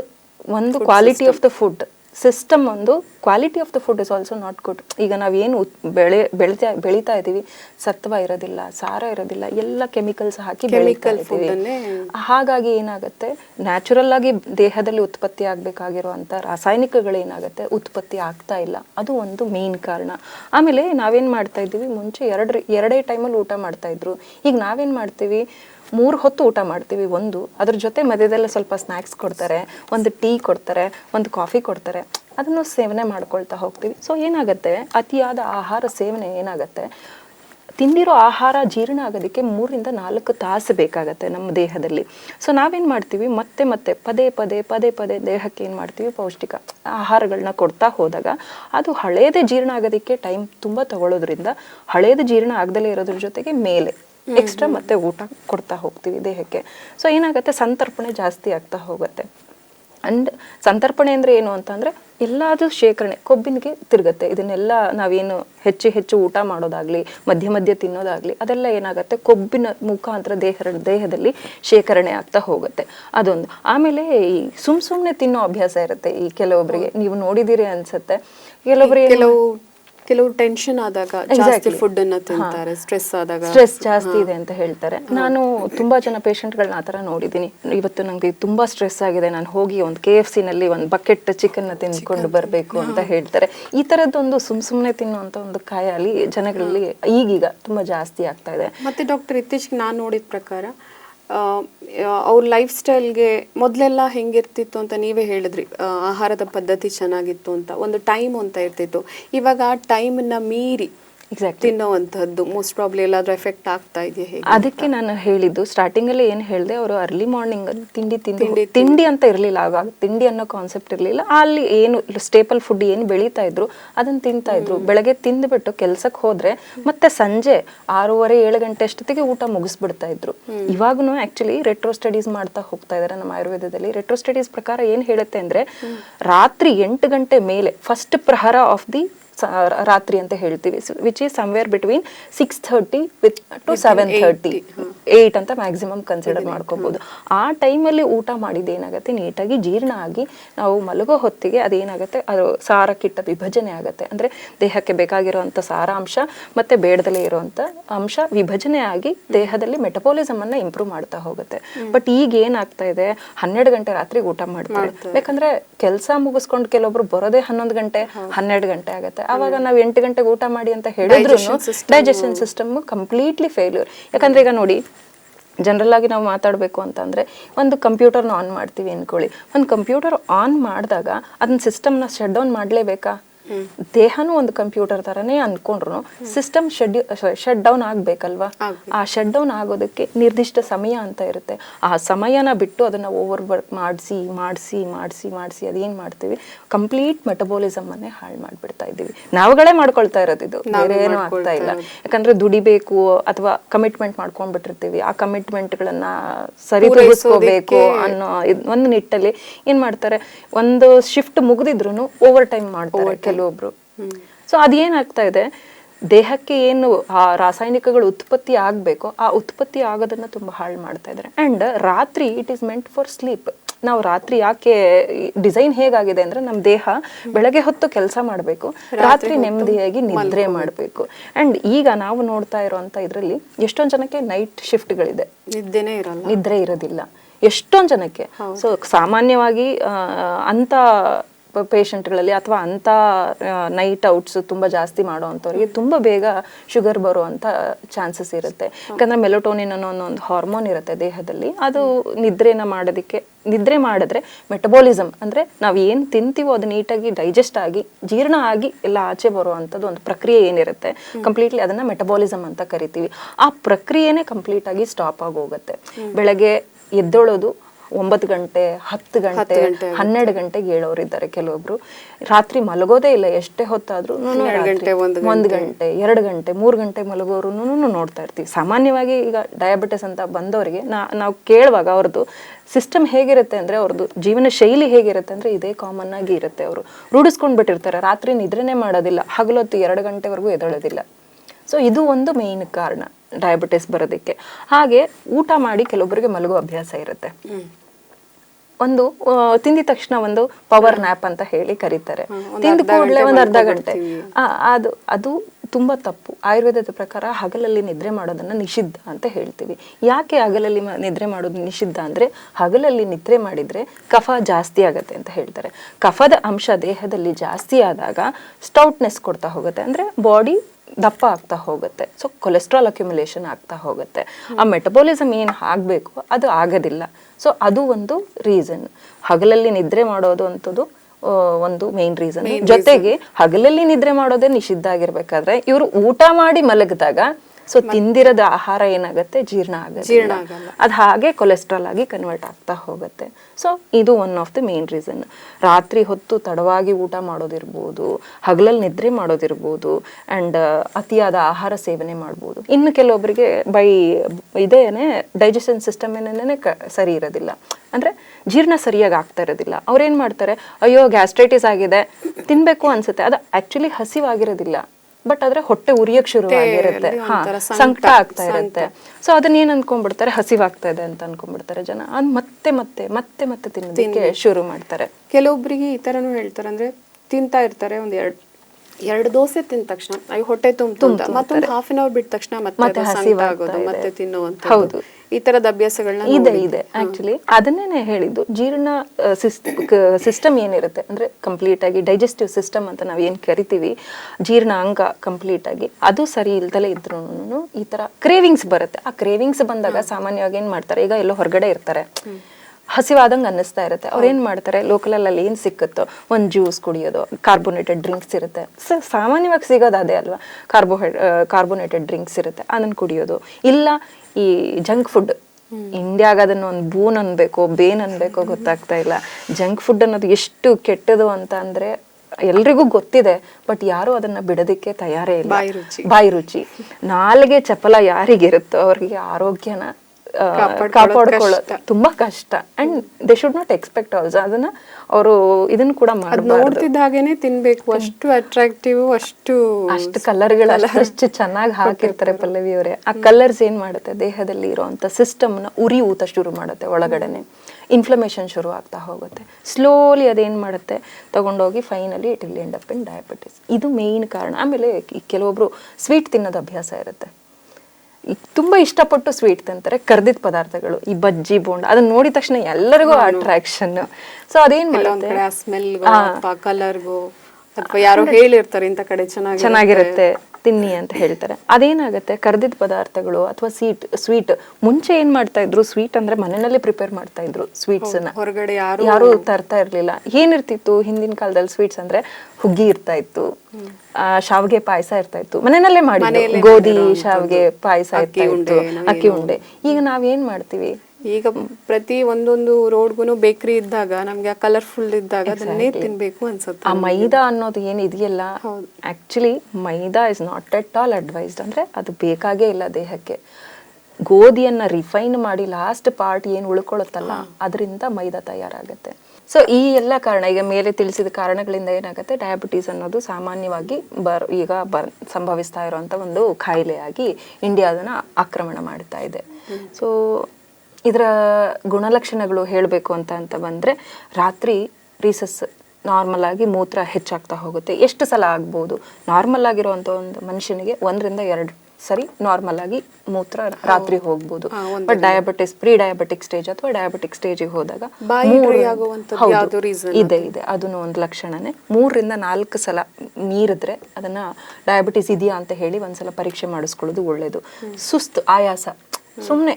ಒಂದು quality of the food system ಒಂದು quality of the food is also not good ಈಗ ನಾವೇನು ಉತ್- ಬೆಳೆ ಬೆಳಿತಾ ಬೆಳೀತಾ ಇದ್ದೀವಿ ಸತ್ವ ಇರೋದಿಲ್ಲ ಸಾರ ಇರೋದಿಲ್ಲ ಎಲ್ಲ ಕೆಮಿಕಲ್ಸ್ ಹಾಕಿ ಬೆಳಿತಾ ಅನ್ನೇ ಹಾಗಾಗಿ ಏನಾಗುತ್ತೆ ನ್ಯಾಚುರಲ್ ಆಗಿ ದೇಹದಲ್ಲಿ ಉತ್ಪತ್ತಿ ಆಗಬೇಕಾಗಿರುವಂಥ ರಾಸಾಯನಿಕಗಳು ಏನಾಗುತ್ತೆ ಉತ್ಪತ್ತಿ ಆಗ್ತಾ ಇಲ್ಲ. ಅದು ಒಂದು ಮೇನ್ ಕಾರಣ. ಆಮೇಲೆ ನಾವೇನು ಮಾಡ್ತಾ ಇದ್ದೀವಿ ಮುಂಚೆ ಎರಡು ಎರಡೇ ಟೈಮಲ್ಲಿ ಊಟ ಮಾಡ್ತಾ ಇದ್ರು. ಈಗ ನಾವೇನು ಮಾಡ್ತೀವಿ ಮೂರು ಹೊತ್ತು ಊಟ ಮಾಡ್ತೀವಿ, ಒಂದು. ಅದ್ರ ಜೊತೆ ಮಧ್ಯದಲ್ಲಿ ಸ್ವಲ್ಪ ಸ್ನ್ಯಾಕ್ಸ್ ಕೊಡ್ತಾರೆ, ಒಂದು ಟೀ ಕೊಡ್ತಾರೆ, ಒಂದು ಕಾಫಿ ಕೊಡ್ತಾರೆ. ಅದನ್ನು ಸೇವನೆ ಮಾಡ್ಕೊಳ್ತಾ ಹೋಗ್ತೀವಿ. ಸೊ ಏನಾಗುತ್ತೆ? ಅತಿಯಾದ ಆಹಾರ ಸೇವನೆ ಏನಾಗುತ್ತೆ? ತಿಂದಿರೋ ಆಹಾರ ಜೀರ್ಣ ಆಗೋದಕ್ಕೆ ಮೂರಿಂದ ನಾಲ್ಕು ತಾಸು ಬೇಕಾಗತ್ತೆ ನಮ್ಮ ದೇಹದಲ್ಲಿ. ಸೊ ನಾವೇನು ಮಾಡ್ತೀವಿ? ಮತ್ತೆ ಮತ್ತೆ, ಪದೇ ಪದೇ ಪದೇ ಪದೇ ದೇಹಕ್ಕೆ ಏನು ಮಾಡ್ತೀವಿ? ಪೌಷ್ಟಿಕ ಆಹಾರಗಳನ್ನ ಕೊಡ್ತಾ ಹೋದಾಗ ಅದು ಹಳೇದೇ ಜೀರ್ಣ ಆಗೋದಕ್ಕೆ ಟೈಮ್ ತುಂಬ ತಗೊಳ್ಳೋದ್ರಿಂದ, ಹಳೇದು ಜೀರ್ಣ ಆಗದಲ್ಲೇ ಇರೋದ್ರ ಜೊತೆಗೆ ಮೇಲೆ. ಎಕ್ಸ್ಟ್ರಾ ಮತ್ತೆ ಊಟ ಕೊಡ್ತಾ ಹೋಗ್ತೀವಿ ದೇಹಕ್ಕೆ. ಸೊ ಏನಾಗುತ್ತೆ? ಸಂತರ್ಪಣೆ ಜಾಸ್ತಿ ಆಗ್ತಾ ಹೋಗುತ್ತೆ. ಅಂಡ್ ಸಂತರ್ಪಣೆ ಅಂದ್ರೆ ಏನು ಅಂತಂದ್ರೆ ಎಲ್ಲಾದ್ರೂ ಶೇಖರಣೆ ಕೊಬ್ಬಿನಿಗೆ ತಿರುಗತ್ತೆ. ಇದನ್ನೆಲ್ಲ ನಾವೇನು ಹೆಚ್ಚು ಹೆಚ್ಚು ಊಟ ಮಾಡೋದಾಗ್ಲಿ ಮಧ್ಯ ಮಧ್ಯ ತಿನ್ನೋದಾಗ್ಲಿ ಅದೆಲ್ಲ ಏನಾಗುತ್ತೆ? ಕೊಬ್ಬಿನ ಮುಖಾಂತರ ದೇಹ ದೇಹದಲ್ಲಿ ಶೇಖರಣೆ ಆಗ್ತಾ ಹೋಗುತ್ತೆ. ಅದೊಂದು. ಆಮೇಲೆ ಈ ಸುಮ್ ಸುಮ್ನೆ ತಿನ್ನೋ ಅಭ್ಯಾಸ ಇರುತ್ತೆ. ಈ ಕೆಲವೊಬ್ಬರಿಗೆ ನೀವು ನೋಡಿದಿರಿ ಅನ್ಸುತ್ತೆ. ಕೆಲವೊಬ್ಬರಿಗೆ ಕೆಲವು ಕೆಲವು ಟೆನ್ಷನ್ ಆದಾಗ ಜಾಸ್ತಿ ಫುಡ್ ಅನ್ನ ತಿಂತಾರೆ ಸ್ಟ್ರೆಸ್ ಆದಾಗ. ಸ್ಟ್ರೆಸ್ ಜಾಸ್ತಿ ಇದೆ ಅಂತ ಹೇಳ್ತಾರೆ. ನಾನು ತುಂಬಾ ಜನ ಪೇಷಂಟ್ಗಳನ್ನ ಆ ಥರ ನೋಡಿದ್ದೀನಿ. ಇವತ್ತು ನನಗೆ ತುಂಬಾ ಸ್ಟ್ರೆಸ್ ಆಗಿದೆ. ನಾನು ಹೋಗಿ ಒಂದು ಕೆ ಎಫ್ ಸಿನಲ್ಲಿ ಒಂದು ಬಕೆಟ್ ಚಿಕನ್ ತಿಂದ್ಕೊಂಡು ಬರಬೇಕು ಅಂತ ಹೇಳ್ತಾರೆ. ಈ ಥರದ್ದೊಂದು ಸುಮ್ ಸುಮ್ಮನೆ ತಿನ್ನುವಂಥ ಒಂದು ಕಾಯಲ್ಲಿ ಜನಗಳಲ್ಲಿ ಈಗೀಗ ತುಂಬಾ ಜಾಸ್ತಿ ಆಗ್ತಾ ಇದೆ. ಮತ್ತೆ ಡಾಕ್ಟರ್ ಇತ್ತೀಚೆಗೆ ನಾನು ನೋಡಿದ ಪ್ರಕಾರ ಅವ್ರ ಲೈಫ್ ಸ್ಟೈಲ್ಗೆ ಮೊದಲೆಲ್ಲ ಹೆಂಗಿರ್ತಿತ್ತು ಅಂತ ನೀವೇ ಹೇಳಿದ್ರಿ. ಆಹಾರದ ಪದ್ಧತಿ ಚೆನ್ನಾಗಿತ್ತು ಅಂತ, ಒಂದು ಟೈಮ್ ಅಂತ ಇರ್ತಿತ್ತು. ಇವಾಗ ಆ ಟೈಮನ್ನ ಮೀರಿ ತಿನ್ನೋವಂಥದ್ದು. ಮೋಸ್ಟ್ ಪ್ರಾಬ್ಲಿ ಎಲ್ಲಾದ್ರೂ ಎಫೆಕ್ಟ್ ಆಗ್ತಾ ಇದೆಯಾ ಹೇಗೆ ಅದಕ್ಕೆ ನಾನು ಹೇಳಿದ್ದು ಸ್ಟಾರ್ಟಿಂಗ್ ಅಲ್ಲಿ ಏನು ಹೇಳಿದೆ ಅವರು ಅರ್ಲಿ ಮಾರ್ನಿಂಗ್ ತಿಂಡಿ ತಿಂದು ತಿಂಡಿ ಅಂತ ಇರಲಿಲ್ಲ ಆವಾಗ. ತಿಂಡಿ ಅನ್ನೋ ಕಾನ್ಸೆಪ್ಟ್ ಇರಲಿಲ್ಲ. ಅಲ್ಲಿ ಏನು ಸ್ಟೇಪಲ್ ಫುಡ್ ಏನು ಬೆಳೀತಾ ಇದ್ರು ಅದನ್ನ ತಿಂತಾ ಇದ್ರು. ಬೆಳಗ್ಗೆ ತಿಂದ್ಬಿಟ್ಟು ಕೆಲ್ಸಕ್ಕೆ ಹೋದ್ರೆ ಮತ್ತೆ ಸಂಜೆ ಆರೂವರೆ ಏಳು ಗಂಟೆ ಅಷ್ಟೊತ್ತಿಗೆ ಊಟ ಮುಗಿಸ್ಬಿಡ್ತಾ ಇದ್ರು. ಇವಾಗೂ ಆಕ್ಚುಲಿ ರೆಟ್ರೋ ಸ್ಟಡೀಸ್ ಮಾಡ್ತಾ ಹೋಗ್ತಾ ಇದಾರೆ ನಮ್ಮ ಆಯುರ್ವೇದದಲ್ಲಿ. ರೆಟ್ರೋ ಸ್ಟಡೀಸ್ ಪ್ರಕಾರ ಏನು ಹೇಳುತ್ತೆ ಅಂದ್ರೆ ರಾತ್ರಿ ಎಂಟು ಗಂಟೆ ಮೇಲೆ ಫಸ್ಟ್ ಪ್ರಹರ ಆಫ್ ದಿ ರಾತ್ರಿ ಅಂತ ಹೇಳ್ತೀವಿ. Which is somewhere between six thirty with to seven thirty eight ಅಂತ ಮ್ಯಾಕ್ಸಿಮಮ್ ಕನ್ಸಿಡರ್ ಮಾಡ್ಕೋಬಹುದು ಆ ಟೈಮಲ್ಲಿ ಊಟ ಮಾಡಿದ ಏನಾಗುತ್ತೆ? ನೀಟಾಗಿ ಜೀರ್ಣ ಆಗಿ ನಾವು ಮಲಗೋ ಹೊತ್ತಿಗೆ ಅದೇನಾಗುತ್ತೆ ಅದು ಸಾರಕ್ಕಿಟ್ಟ ವಿಭಜನೆ ಆಗುತ್ತೆ. ಅಂದ್ರೆ ದೇಹಕ್ಕೆ ಬೇಕಾಗಿರುವಂಥ ಸಾರಾಂಶ ಮತ್ತೆ ಬೇಡದಲ್ಲೇ ಇರುವಂಥ ಅಂಶ ವಿಭಜನೆ ಆಗಿ ದೇಹದಲ್ಲಿ ಮೆಟಬಾಲಿಸಮ್ ಅನ್ನ ಇಂಪ್ರೂವ್ ಮಾಡ್ತಾ ಹೋಗುತ್ತೆ. ಬಟ್ ಈಗ ಏನಾಗ್ತಾ ಇದೆ? ಹನ್ನೆರಡು ಗಂಟೆ ರಾತ್ರಿ ಊಟ ಮಾಡ್ತಾರೆ. ಯಾಕಂದ್ರೆ ಕೆಲಸ ಮುಗಿಸ್ಕೊಂಡು ಕೆಲವೊಬ್ರು ಬರೋದೇ ಹನ್ನೊಂದು ಗಂಟೆ ಹನ್ನೆರಡು ಗಂಟೆ ಆಗುತ್ತೆ. ಆವಾಗ ನಾವು ಎಂಟು ಗಂಟೆಗೆ ಊಟ ಮಾಡಿ ಅಂತ ಹೇಳಿದ್ರು ಡೈಜೆಷನ್ ಸಿಸ್ಟಮ್ ಕಂಪ್ಲೀಟ್ಲಿ ಫೇಲ್ಯೂರ್ ಯಾಕಂದ್ರೆ ಈಗ ನೋಡಿ ಜನರಲ್ ಆಗಿ ನಾವು ಮಾತಾಡಬೇಕು ಅಂತಂದ್ರೆ ಒಂದು ಕಂಪ್ಯೂಟರ್ನ ಆನ್ ಮಾಡ್ತೀವಿ ಅನ್ಕೊಳ್ಳಿ. ಒಂದು ಕಂಪ್ಯೂಟರ್ ಆನ್ ಮಾಡಿದಾಗ ಅದನ್ನ ಸಿಸ್ಟಮ್ನ ಶಟ್ ಡೌನ್ ಮಾಡಲೇಬೇಕಾ? ದೇಹನೂ ಒಂದು ಕಂಪ್ಯೂಟರ್ ತರನೇ ಅನ್ಕೊಂಡ್ರು ಸಿಸ್ಟಮ್ ಶೆಡ್ಯೂ ಶಟ್ ಡೌನ್ ಆಗ್ಬೇಕಲ್ವಾ? ಆ ಶಟ್ ಡೌನ್ ಆಗೋದಕ್ಕೆ ನಿರ್ದಿಷ್ಟ ಸಮಯ ಅಂತ ಇರುತ್ತೆ. ಆ ಸಮಯನ ಬಿಟ್ಟು ಅದನ್ನ ಓವರ್ ವರ್ಕ್ ಮಾಡಿಸಿ ಮಾಡಿಸಿ ಮಾಡಿಸಿ ಮಾಡಿಸಿ ಅದೇನ್ ಮಾಡ್ತೀವಿ? ಕಂಪ್ಲೀಟ್ ಮೆಟಬಾಲಿಸಮ್ ಅನ್ನೇ ಹಾಳು ಮಾಡ್ಬಿಡ್ತಾ ಇದ್ದೀವಿ. ನಾವುಗಳೇ ಮಾಡ್ಕೊಳ್ತಾ ಇರೋದು ಇದು. ಬೇರೆ ಏನೂ ಆಗ್ತಾ ಇಲ್ಲ. ಯಾಕಂದ್ರೆ ದುಡಿಬೇಕು ಅಥವಾ ಕಮಿಟ್ಮೆಂಟ್ ಮಾಡ್ಕೊಂಡ್ಬಿಟ್ಟಿರ್ತೀವಿ. ಆ ಕಮಿಟ್ಮೆಂಟ್ಗಳನ್ನ ಸರಿದೂಗಿಸ್ಕೋಬೇಕು ಅನ್ನೋ ಒಂದು ನಿಟ್ಟಲ್ಲಿ ಏನ್ ಮಾಡ್ತಾರೆ? ಒಂದು ಶಿಫ್ಟ್ ಮುಗಿದಿದ್ರು ಓವರ್ ಟೈಮ್ ಮಾಡ್ತಾರೆ ಕೆಲವೊಬ್ರು. ಸೊ ಅದೇನಾಗ್ತಾ ಇದೆ ದೇಹಕ್ಕೆ ಏನು ಆ ರಾಸಾಯನಿಕಗಳು ಉತ್ಪತ್ತಿ ಆಗಬೇಕು ಆ ಉತ್ಪತ್ತಿ ಆಗೋದನ್ನ ತುಂಬಾ ಹಾಳು ಮಾಡ್ತಾ ಇದ್ದಾರೆ ಅಂಡ್ ರಾತ್ರಿ it is meant for sleep ನಾವು ರಾತ್ರಿ ಯಾಕೆ ಡಿಸೈನ್ ಹೇಗಾಗಿದೆ ಅಂದ್ರೆ ನಮ್ಮ ದೇಹ ಬೆಳಗ್ಗೆ ಹೊತ್ತು ಕೆಲಸ ಮಾಡಬೇಕು ರಾತ್ರಿ ನೆಮ್ಮದಿಯಾಗಿ ನಿದ್ರೆ ಮಾಡಬೇಕು. ಅಂಡ್ ಈಗ ನಾವು ನೋಡ್ತಾ ಇರುವಂತ ಇದರಲ್ಲಿ ಎಷ್ಟೊಂದು ಜನಕ್ಕೆ ನೈಟ್ ಶಿಫ್ಟ್ಗಳಿದೆ ನಿದ್ದೆನೇ ಇರಲ್ಲ. ನಿದ್ರೆ ಇರೋದಿಲ್ಲ. ಎಷ್ಟೊಂದು ಜನಕ್ಕೆ. ಸೊ ಸಾಮಾನ್ಯವಾಗಿ ಅಂತ ಪೇಷಂಟ್ಗಳಲ್ಲಿ ಅಥವಾ ಅಂಥ ನೈಟ್ ಔಟ್ಸ್ ತುಂಬ ಜಾಸ್ತಿ ಮಾಡುವಂಥವ್ರಿಗೆ ತುಂಬ ಬೇಗ ಶುಗರ್ ಬರುವಂಥ ಚಾನ್ಸಸ್ ಇರುತ್ತೆ. ಯಾಕಂದರೆ ಮೆಲೋಟೋನಿನ್ ಅನ್ನೋ ಒಂದು ಹಾರ್ಮೋನ್ ಇರುತ್ತೆ ದೇಹದಲ್ಲಿ. ಅದು ನಿದ್ರೆನ ಮಾಡೋದಕ್ಕೆ, ನಿದ್ರೆ ಮಾಡಿದ್ರೆ ಮೆಟಬಾಲಿಸಮ್ ಅಂದರೆ ನಾವು ಏನು ತಿಂತೀವೋ ಅದು ನೀಟಾಗಿ ಡೈಜೆಸ್ಟ್ ಆಗಿ, ಜೀರ್ಣ ಆಗಿ ಎಲ್ಲ ಆಚೆ ಬರುವಂಥದ್ದು ಒಂದು ಪ್ರಕ್ರಿಯೆ ಏನಿರುತ್ತೆ. ಕಂಪ್ಲೀಟ್ಲಿ ಅದನ್ನು ಮೆಟಬಾಲಿಸಮ್ ಅಂತ ಕರಿತೀವಿ. ಆ ಪ್ರಕ್ರಿಯೆನೇ ಕಂಪ್ಲೀಟಾಗಿ ಸ್ಟಾಪ್ ಆಗಿ ಹೋಗುತ್ತೆ ಬೆಳಗ್ಗೆ ಎದ್ದೊಳೋದು ಒಂಬತ್ತು ಗಂಟೆ ಹತ್ತು ಗಂಟೆ ಹನ್ನೆರಡು ಗಂಟೆಗೆ ಹೇಳೋರಿದ್ದಾರೆ ಕೆಲವೊಬ್ರು. ರಾತ್ರಿ ಮಲಗೋದೇ ಇಲ್ಲ ಎಷ್ಟೇ ಹೊತ್ತಾದ್ರೂ ಒಂದು ಗಂಟೆ. ಎರಡು ಗಂಟೆ ಮೂರು ಗಂಟೆ ಮಲಗೋರು ನೋಡ್ತಾ ಇರ್ತೀವಿ. ಸಾಮಾನ್ಯವಾಗಿ ಈಗ ಡಯಾಬಿಟಿಸ್ ಅಂತ ಬಂದವರಿಗೆ ನಾ ನಾವು ಕೇಳುವಾಗ ಅವ್ರದ್ದು ಸಿಸ್ಟಮ್ ಹೇಗಿರುತ್ತೆ ಅಂದ್ರೆ ಅವ್ರದ್ದು ಜೀವನ ಶೈಲಿ ಹೇಗಿರುತ್ತೆ ಅಂದ್ರೆ ಇದೇ ಕಾಮನ್ ಆಗಿ ಇರುತ್ತೆ ಅವರು. ರೂಢಿಸ್ಕೊಂಡ್ ಬಿಟ್ಟಿರ್ತಾರೆ. ರಾತ್ರಿ ನಿದ್ರೆನೆ ಮಾಡೋದಿಲ್ಲ. ಹಗಲೊತ್ತು ಎರಡು ಗಂಟೆವರೆಗೂ ಎದಳೋದಿಲ್ಲ ಸೊ ಇದು ಒಂದು ಮೇನ್ ಕಾರಣ ಡಯಾಬಿಟಿಸ್ ಬರೋದಕ್ಕೆ. ಹಾಗೆ ಊಟ ಮಾಡಿ ಕೆಲವೊಬ್ಬರಿಗೆ ಮಲಗೋ ಅಭ್ಯಾಸ ಇರುತ್ತೆ. ಒಂದು ತಿಂದಿದ ತಕ್ಷಣ ಒಂದು ಪವರ್ ನ್ಯಾಪ್ ಅಂತ ಹೇಳಿ ಕರೀತಾರೆ. ತಿಂದ ಕೂಡಲೇ ಒಂದು ಅರ್ಧ ಗಂಟೆ. ಅದು ಅದು ತುಂಬಾ ತಪ್ಪು. ಆಯುರ್ವೇದದ ಪ್ರಕಾರ ಹಗಲಲ್ಲಿ ನಿದ್ರೆ ಮಾಡೋದನ್ನ ನಿಷಿದ್ಧ ಅಂತ ಹೇಳ್ತೀವಿ. ಯಾಕೆ ಹಗಲಲ್ಲಿ ನಿದ್ರೆ ಮಾಡೋದು ನಿಷಿದ್ಧ ಅಂದ್ರೆ ಹಗಲಲ್ಲಿ ನಿದ್ರೆ ಮಾಡಿದ್ರೆ ಕಫ ಜಾಸ್ತಿ ಆಗತ್ತೆ ಅಂತ ಹೇಳ್ತಾರೆ. ಕಫದ ಅಂಶ ದೇಹದಲ್ಲಿ ಜಾಸ್ತಿ ಆದಾಗ ಸ್ಟೌಟ್ನೆಸ್ ಕೊಡ್ತಾ ಹೋಗುತ್ತೆ. ಅಂದ್ರೆ ಬಾಡಿ ದಪ್ಪ ಆಗ್ತಾ ಹೋಗುತ್ತೆ. ಸೊ ಕೊಲೆಸ್ಟ್ರಾಲ್ ಅಕ್ಯುಮುಲೇಷನ್ ಆಗ್ತಾ ಹೋಗುತ್ತೆ. ಆ ಮೆಟಬಾಲಿಸಮ್ ಏನು ಆಗಬೇಕು ಅದು ಆಗೋದಿಲ್ಲ. ಸೊ ಅದು ಒಂದು ರೀಸನ್ ಹಗಲಲ್ಲಿ ನಿದ್ರೆ ಮಾಡೋದು ಅಂಥದ್ದು ಒಂದು ಮೇನ್ ರೀಸನ್ ಜೊತೆಗೆ ಹಗಲಲ್ಲಿ ನಿದ್ರೆ ಮಾಡೋದೇ ನಿಷಿದ್ಧ ಆಗಿರ್ಬೇಕಾದ್ರೆ ಇವರು ಊಟ ಮಾಡಿ ಮಲಗಿದಾಗ ಸೊ ತಿಂದಿರದ ಆಹಾರ ಏನಾಗುತ್ತೆ? ಜೀರ್ಣ ಆಗುತ್ತೆ ಅದು ಹಾಗೆ ಕೊಲೆಸ್ಟ್ರಾಲ್ ಆಗಿ ಕನ್ವರ್ಟ್ ಆಗ್ತಾ ಹೋಗುತ್ತೆ. ಸೊ ಇದು one of the main reason ರಾತ್ರಿ ಹೊತ್ತು ತಡವಾಗಿ ಊಟ ಮಾಡೋದಿರ್ಬೋದು ಹಗಲಲ್ಲಿ ನಿದ್ರೆ ಮಾಡೋದಿರ್ಬೋದು ಆ್ಯಂಡ್ ಅತಿಯಾದ ಆಹಾರ ಸೇವನೆ ಮಾಡ್ಬೋದು. ಇನ್ನು ಕೆಲವೊಬ್ಬರಿಗೆ ಬೈ ಇದೇನೆ ಡೈಜೆಷನ್ ಸಿಸ್ಟಮ್ ಏನೇನೆ ಕ ಸರಿ ಇರೋದಿಲ್ಲ. ಅಂದ್ರೆ ಜೀರ್ಣ ಸರಿಯಾಗಿ ಆಗ್ತಾ ಇರೋದಿಲ್ಲ. ಅವ್ರೇನು ಮಾಡ್ತಾರೆ? ಅಯ್ಯೋ ಗ್ಯಾಸ್ಟ್ರೈಟಿಸ್ ಆಗಿದೆ. ತಿನ್ಬೇಕು ಅನ್ಸುತ್ತೆ. ಅದು ಆಕ್ಚುಲಿ ಹಸಿವಾಗಿರೋದಿಲ್ಲ. ಬಟ್ ಆದ್ರೆ ಹೊಟ್ಟೆ ಉರಿಯಕ್ ಶುರು ಆಗಿರುತ್ತೆ. ಹಾ ಸಂಕಟ ಆಗ್ತಾ ಇರುತ್ತೆ. ಸೊ ಅದನ್ನ ಏನ್ ಅನ್ಕೊಂಡ್ಬಿಡ್ತಾರೆ? ಹಸಿವಾಗ್ತಾ ಇದೆ ಅಂತ ಅನ್ಕೊಂಡ್ಬಿಡ್ತಾರೆ ಜನ. ಅದ್ ಮತ್ತೆ ಮತ್ತೆ ಮತ್ತೆ ಮತ್ತೆ ತಿನ್ನೋದಕ್ಕೆ ಶುರು ಮಾಡ್ತಾರೆ. ಕೆಲವೊಬ್ಬರಿಗೆ ಈ ತರನು ಹೇಳ್ತಾರೆ ಅಂದ್ರೆ ತಿಂತಾ ಇರ್ತಾರೆ ಒಂದ್ ಎರಡ್ ಎರಡು ದೋಸೆ ತಿಂದ ತಕ್ಷಣ ಹೊಟ್ಟೆ ತುಂಬ ಮತ್ತೊಂದು ಹಾಫ್ ಅನ್ ಅವರ್ ಬಿಟ್ಟ ತಕ್ಷಣ ಮತ್ತೆ ಹಸಿವಾಗೋದು ಮತ್ತೆ ತಿನ್ನುವಂಥದ್ದು. ಈ ತರದ ಅಭ್ಯಾಸಗಳನ್ನ ಇದೆ ಇದೆ ಆಕ್ಚುಲಿ ಅದನ್ನೇ ಹೇಳಿದ್ದು ಜೀರ್ಣ ಸಿಸ್ಟಮ್ ಏನಿರುತ್ತೆ ಅಂದ್ರೆ ಕಂಪ್ಲೀಟ್ ಆಗಿ ಡೈಜೆಸ್ಟಿವ್ ಸಿಸ್ಟಮ್ ಅಂತ ನಾವು ಏನ್ ಕರಿತೀವಿ ಜೀರ್ಣ ಅಂಗ ಕಂಪ್ಲೀಟ್ ಆಗಿ ಅದು ಸರಿ ಇಲ್ದಲೆ ಇದ್ರು ಈ ತರ ಕ್ರೇವಿಂಗ್ಸ್ ಬರುತ್ತೆ. ಆ ಕ್ರೇವಿಂಗ್ಸ್ ಬಂದಾಗ ಸಾಮಾನ್ಯವಾಗಿ ಏನ್ ಮಾಡ್ತಾರೆ ಈಗ ಎಲ್ಲೋ ಹೊರಗಡೆ ಇರ್ತಾರೆ. ಹಸಿವಾದಂಗೆ ಅನ್ನಿಸ್ತಾ ಇರುತ್ತೆ. ಅವ್ರು ಏನ್ ಮಾಡ್ತಾರೆ? ಲೋಕಲ್ ಅಲ್ಲಿ ಏನ್ ಸಿಕ್ಕುತ್ತೋ? ಒಂದ್ ಜ್ಯೂಸ್ ಕುಡಿಯೋದು ಕಾರ್ಬೋನೇಟೆಡ್ ಡ್ರಿಂಕ್ಸ್ ಇರುತ್ತೆ. ಸೊ ಸಾಮಾನ್ಯವಾಗಿ ಸಿಗೋದು ಅದೇ ಅಲ್ವಾ? ಕಾರ್ಬೋಹೈಡ್ ಕಾರ್ಬೋನೇಟೆಡ್ ಡ್ರಿಂಕ್ಸ್ ಇರುತ್ತೆ. ಅದನ್ನ ಕುಡಿಯೋದು. ಇಲ್ಲ ಈ ಜಂಕ್ ಫುಡ್ ಇಂಡಿಯಾಗ ಅದನ್ನ ಒಂದು ಬೂನ್ ಅನ್ಬೇಕು ಬೇನ್ ಅನ್ಬೇಕೋ ಗೊತ್ತಾಗ್ತಾ ಇಲ್ಲ. ಜಂಕ್ ಫುಡ್ ಅನ್ನೋದು ಎಷ್ಟು ಕೆಟ್ಟದು ಅಂತ ಅಂದ್ರೆ ಎಲ್ರಿಗೂ ಗೊತ್ತಿದೆ. ಬಟ್ ಯಾರು ಅದನ್ನ ಬಿಡೋದಕ್ಕೆ ತಯಾರೇ ಇಲ್ಲ. ಬಾಯಿ ರುಚಿ. ನಾಲ್ಗೆ ಚಪಲ ಯಾರಿಗಿರುತ್ತೋ ಅವ್ರಿಗೆ ಆರೋಗ್ಯನ ಕಾಪಾಡ್ಕೊಳ್ಳೋದು ತುಂಬಾ ಕಷ್ಟ. And they should not expect also ಅದನ್ನ ಅವರು ಇದನ್ನ ಕೂಡ ನೋಡ್ತಿದ್ದ ಹಾಗೇನೆ ತಿನ್ಬೇಕು. ಅಷ್ಟು ಅಟ್ರಾಕ್ಟಿವ್ ಅಷ್ಟು ಅಷ್ಟು ಕಲರ್ಗಳು ಅಷ್ಟು ಚೆನ್ನಾಗಿ ಹಾಕಿರ್ತಾರೆ ಪಲ್ಲವಿ ಅವರೇ ಆ ಕಲರ್ಸ್ ಏನ್ ಮಾಡುತ್ತೆ? ದೇಹದಲ್ಲಿ ಇರುವಂತ ಸಿಸ್ಟಮ್ನ ಉರಿ ಊತ ಶುರು ಮಾಡುತ್ತೆ ಒಳಗಡೆನೆ. ಇನ್ಫ್ಲಮೇಷನ್ ಶುರು ಆಗ್ತಾ ಹೋಗುತ್ತೆ. ಸ್ಲೋಲಿ ಅದೇನ್ ಮಾಡುತ್ತೆ? ತಗೊಂಡೋಗಿ finally it will end up in diabetes ಇದು ಮೇನ್ ಕಾರಣ. ಆಮೇಲೆ ಕೆಲವೊಬ್ರು ಸ್ವೀಟ್ ತಿನ್ನೋದು ಅಭ್ಯಾಸ ಇರುತ್ತೆ. ತುಂಬಾ ಇಷ್ಟಪಟ್ಟು ಸ್ವೀಟ್ ತಿಂತಾರೆ ಕರ್ದಿದ ಪದಾರ್ಥಗಳು ಈ ಬಜ್ಜಿ ಬೋಂಡ ಅದನ್ನ ನೋಡಿದ ತಕ್ಷಣ ಎಲ್ಲರಿಗೂ ಅಟ್ರಾಕ್ಷನ್ ಸೊ ಅದೇನ್ ಮಾಡುತ್ತೆ? ಸ್ಮೆಲ್ಗೋ ಕಲರ್ಗೋ ಅಥವಾ ಯಾರೋ ಹೇಳಿರ್ತಾರೆ ಇಂಥ ಕಡೆ ಚೆನ್ನಾಗಿ ಚೆನ್ನಾಗಿರುತ್ತೆ. ತಿನ್ನಿ ಅಂತ ಹೇಳ್ತಾರೆ. ಅದೇನಾಗುತ್ತೆ? ಕರೆದಿದ್ದ ಪದಾರ್ಥಗಳು ಅಥವಾ ಸ್ವೀಟ್ ಸ್ವೀಟ್ ಮುಂಚೆ ಏನ್ ಮಾಡ್ತಾ ಇದ್ರು? ಸ್ವೀಟ್ ಅಂದ್ರೆ ಮನೆಯಲ್ಲೇ ಪ್ರಿಪೇರ್ ಮಾಡ್ತಾ ಇದ್ರು ಸ್ವೀಟ್ಸ್ ಅನ್ನ ಹೊರಗಡೆ ಯಾರು ಯಾರು ತರ್ತಾ ಇರ್ಲಿಲ್ಲ. ಏನಿರ್ತಿತ್ತು? ಹಿಂದಿನ ಕಾಲದಲ್ಲಿ ಸ್ವೀಟ್ಸ್ ಅಂದ್ರೆ ಹುಗ್ಗಿ ಇರ್ತಾ ಇತ್ತು. ಆ, ಶಾವ್ಗೆ ಪಾಯಸ ಇರ್ತಾ ಇತ್ತು. ಮನೆಯಲ್ಲೇ ಮಾಡಿ ಗೋಧಿ ಶಾವ್ಗೆ ಪಾಯಸ ಇರ್ತಾ ಇತ್ತು. ಅಕ್ಕಿ ಉಂಡೆ. ಈಗ ನಾವೇನ್ ಮಾಡ್ತೀವಿ? ಈಗ ಪ್ರತಿ ಒಂದೊಂದು ರೋಡ್ಗೂ ಬೇಕರಿ ಇದ್ದಾಗ ನಮ್ಗೆ ಆ ಕಲರ್ಫುಲ್ ಇದ್ದಾಗ ಅದನ್ನೇ ತಿನ್ಬೇಕು ಅನ್ಸುತ್ತೆ. ಆ ಮೈದಾ ಅನ್ನೋದು ಏನು ಇದೆಯಲ್ಲ actually maida is not at all advised ಅಂದ್ರೆ ಅದು ಬೇಕಾಗೇ ಇಲ್ಲ ದೇಹಕ್ಕೆ. ಗೋಧಿಯನ್ನ ರಿಫೈನ್ ಮಾಡಿ ಲಾಸ್ಟ್ ಪಾರ್ಟ್ ಏನು ಉಳ್ಕೊಳ್ಳುತ್ತಲ್ಲ ಅದರಿಂದ ಮೈದಾ ತಯಾರಾಗುತ್ತೆ. ಸೊ ಈ ಎಲ್ಲ ಕಾರಣ ಈಗ ಮೇಲೆ ತಿಳಿಸಿದ ಕಾರಣಗಳಿಂದ ಏನಾಗುತ್ತೆ ಡಯಾಬಿಟೀಸ್ ಅನ್ನೋದು ಸಾಮಾನ್ಯವಾಗಿ ಬರ್ ಈಗ ಬರ್ ಸಂಭವಿಸ್ತಾ ಇರುವಂತ ಒಂದು ಕಾಯಿಲೆಯಾಗಿ ಇಂಡಿಯಾದನ್ನ ಆಕ್ರಮಣ ಮಾಡ್ತಾ ಇದೆ. ಸೊ ಇದರ ಗುಣಲಕ್ಷಣಗಳು ಹೇಳಬೇಕು ಅಂತ ಅಂತ ಬಂದ್ರೆ ರಾತ್ರಿ ರೀಸಸ್ ನಾರ್ಮಲ್ ಆಗಿ ಮೂತ್ರ ಹೆಚ್ಚಾಗ್ತಾ ಹೋಗುತ್ತೆ. ಎಷ್ಟು ಸಲ ಆಗ್ಬೋದು? ನಾರ್ಮಲ್ ಆಗಿರುವಂತ ಒಂದು ಮನುಷ್ಯನಿಗೆ ಒಂದರಿಂದ ಎರಡು ಸರಿ ನಾರ್ಮಲ್ ಆಗಿ ಮೂತ್ರ ರಾತ್ರಿ ಹೋಗ್ಬೋದು. But diabetes pre diabetic stage ಅಥವಾ ಡಯಾಬಿಟಿಕ್ ಸ್ಟೇಜಿಗೆ ಹೋದಾಗ ಇದೆ ಇದೆ. ಅದನ್ನು ಒಂದು ಲಕ್ಷಣನೇ. ಮೂರರಿಂದ ನಾಲ್ಕು ಸಲ ಮೀರಿದ್ರೆ ಅದನ್ನ ಡಯಾಬಿಟಿಸ್ ಇದೆಯಾ ಅಂತ ಹೇಳಿ ಒಂದ್ಸಲ ಪರೀಕ್ಷೆ ಮಾಡಿಸ್ಕೊಳ್ಳೋದು ಒಳ್ಳೇದು. ಸುಸ್ತು ಆಯಾಸ. ಸುಮ್ಮನೆ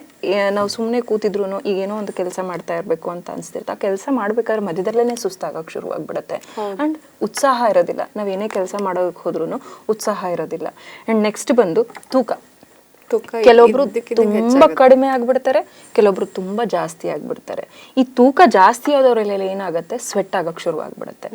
ನಾವು ಸುಮ್ಮನೆ ಕೂತಿದ್ರು ಈಗ ಏನೋ ಒಂದು ಕೆಲಸ ಮಾಡ್ತಾ ಇರಬೇಕು ಅಂತ ಅನ್ಸ್ತಿರ್ತ. ಆ ಕೆಲಸ ಮಾಡ್ಬೇಕಾದ್ರೆ ಮಧ್ಯದಲ್ಲೇ ಸುಸ್ತಾಗಕ್ಕೆ ಶುರು ಆಗ್ಬಿಡುತ್ತೆ ಅಂಡ್ ಉತ್ಸಾಹ ಇರೋದಿಲ್ಲ. ನಾವು ಏನೇ ಕೆಲಸ ಮಾಡೋಕೆ ಹೋದ್ರೂ ಉತ್ಸಾಹ ಇರೋದಿಲ್ಲ. ಅಂಡ್ ನೆಕ್ಸ್ಟ್ ಬಂದು ತೂಕ. ಕೆಲವೊಬ್ರು ತುಂಬಾ ಕಡಿಮೆ ಆಗ್ಬಿಡ್ತಾರೆ ಕೆಲವೊಬ್ರು ತುಂಬಾ ಜಾಸ್ತಿ ಆಗ್ಬಿಡ್ತಾರೆ. ಈ ತೂಕ ಜಾಸ್ತಿ ಆದವರೆಲ್ಲ ಏನಾಗುತ್ತೆ? ಸ್ವೆಟ್ ಆಗಕ್ ಶುರು ಆಗ್ಬಿಡುತ್ತೆ.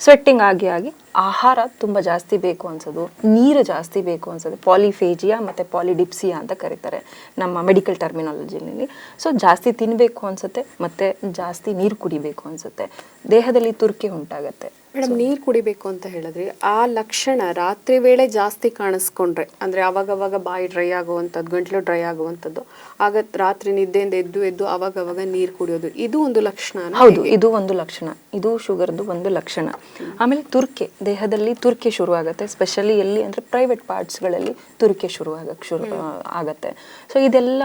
ಸ್ವೆಟ್ಟಿಂಗ್ ಆಗಿ ಆಗಿ ಆಹಾರ ತುಂಬಾ ಜಾಸ್ತಿ ಬೇಕು ಅನ್ಸೋದು ನೀರು ಜಾಸ್ತಿ ಬೇಕು ಅನ್ಸೋದು ಪಾಲಿಫೇಜಿಯಾ ಮತ್ತೆ ಪಾಲಿಡಿಪ್ಸಿಯಾ ಅಂತ ಕರೀತಾರೆ ನಮ್ಮ ಮೆಡಿಕಲ್ ಟರ್ಮಿನಾಲಜಿನಲ್ಲಿ ಸೊ ಜಾಸ್ತಿ ತಿನ್ಬೇಕು ಅನ್ಸುತ್ತೆ ಮತ್ತೆ ಜಾಸ್ತಿ ನೀರು ಕುಡಿಬೇಕು ಅನ್ಸುತ್ತೆ. ದೇಹದಲ್ಲಿ ತುರ್ಕೆ ಉಂಟಾಗತ್ತೆ. ಮೇಡಮ್ ನೀರು ಕುಡಿಬೇಕು ಅಂತ ಹೇಳಿದ್ರೆ ಆ ಲಕ್ಷಣ ರಾತ್ರಿ ವೇಳೆ ಜಾಸ್ತಿ ಕಾಣಿಸ್ಕೊಂಡ್ರೆ ಅಂದ್ರೆ ಅವಾಗ ಅವಾಗ ಬಾಯಿ ಡ್ರೈ ಆಗುವಂಥದ್ದು ಗಂಟ್ಲು ಡ್ರೈ ಆಗುವಂಥದ್ದು ಆಗ ರಾತ್ರಿ ನಿದ್ದೆಯಿಂದ ಎದ್ದು ಎದ್ದು ಅವಾಗ ಅವಾಗ ನೀರು ಕುಡಿಯೋದು ಇದು ಒಂದು ಲಕ್ಷಣ ಹೌದು ಇದು ಒಂದು ಲಕ್ಷಣ. ಇದು ಶುಗರ್ದು ಒಂದು ಲಕ್ಷಣ. ಆಮೇಲೆ ತುರ್ಕೆ ದೇಹದಲ್ಲಿ ತುರ್ಕೆ ಶುರು ಆಗುತ್ತೆ ಸ್ಪೆಷಲಿ ಎಲ್ಲಿ ಅಂದ್ರೆ ಪ್ರೈವೇಟ್ ಪಾರ್ಟ್ಸ್ಗಳಲ್ಲಿ ತುರ್ಕೆ ಶುರು ಆಗಕ್ಕೆ ಶುರು ಆಗತ್ತೆ. ಸೊ ಇದೆಲ್ಲ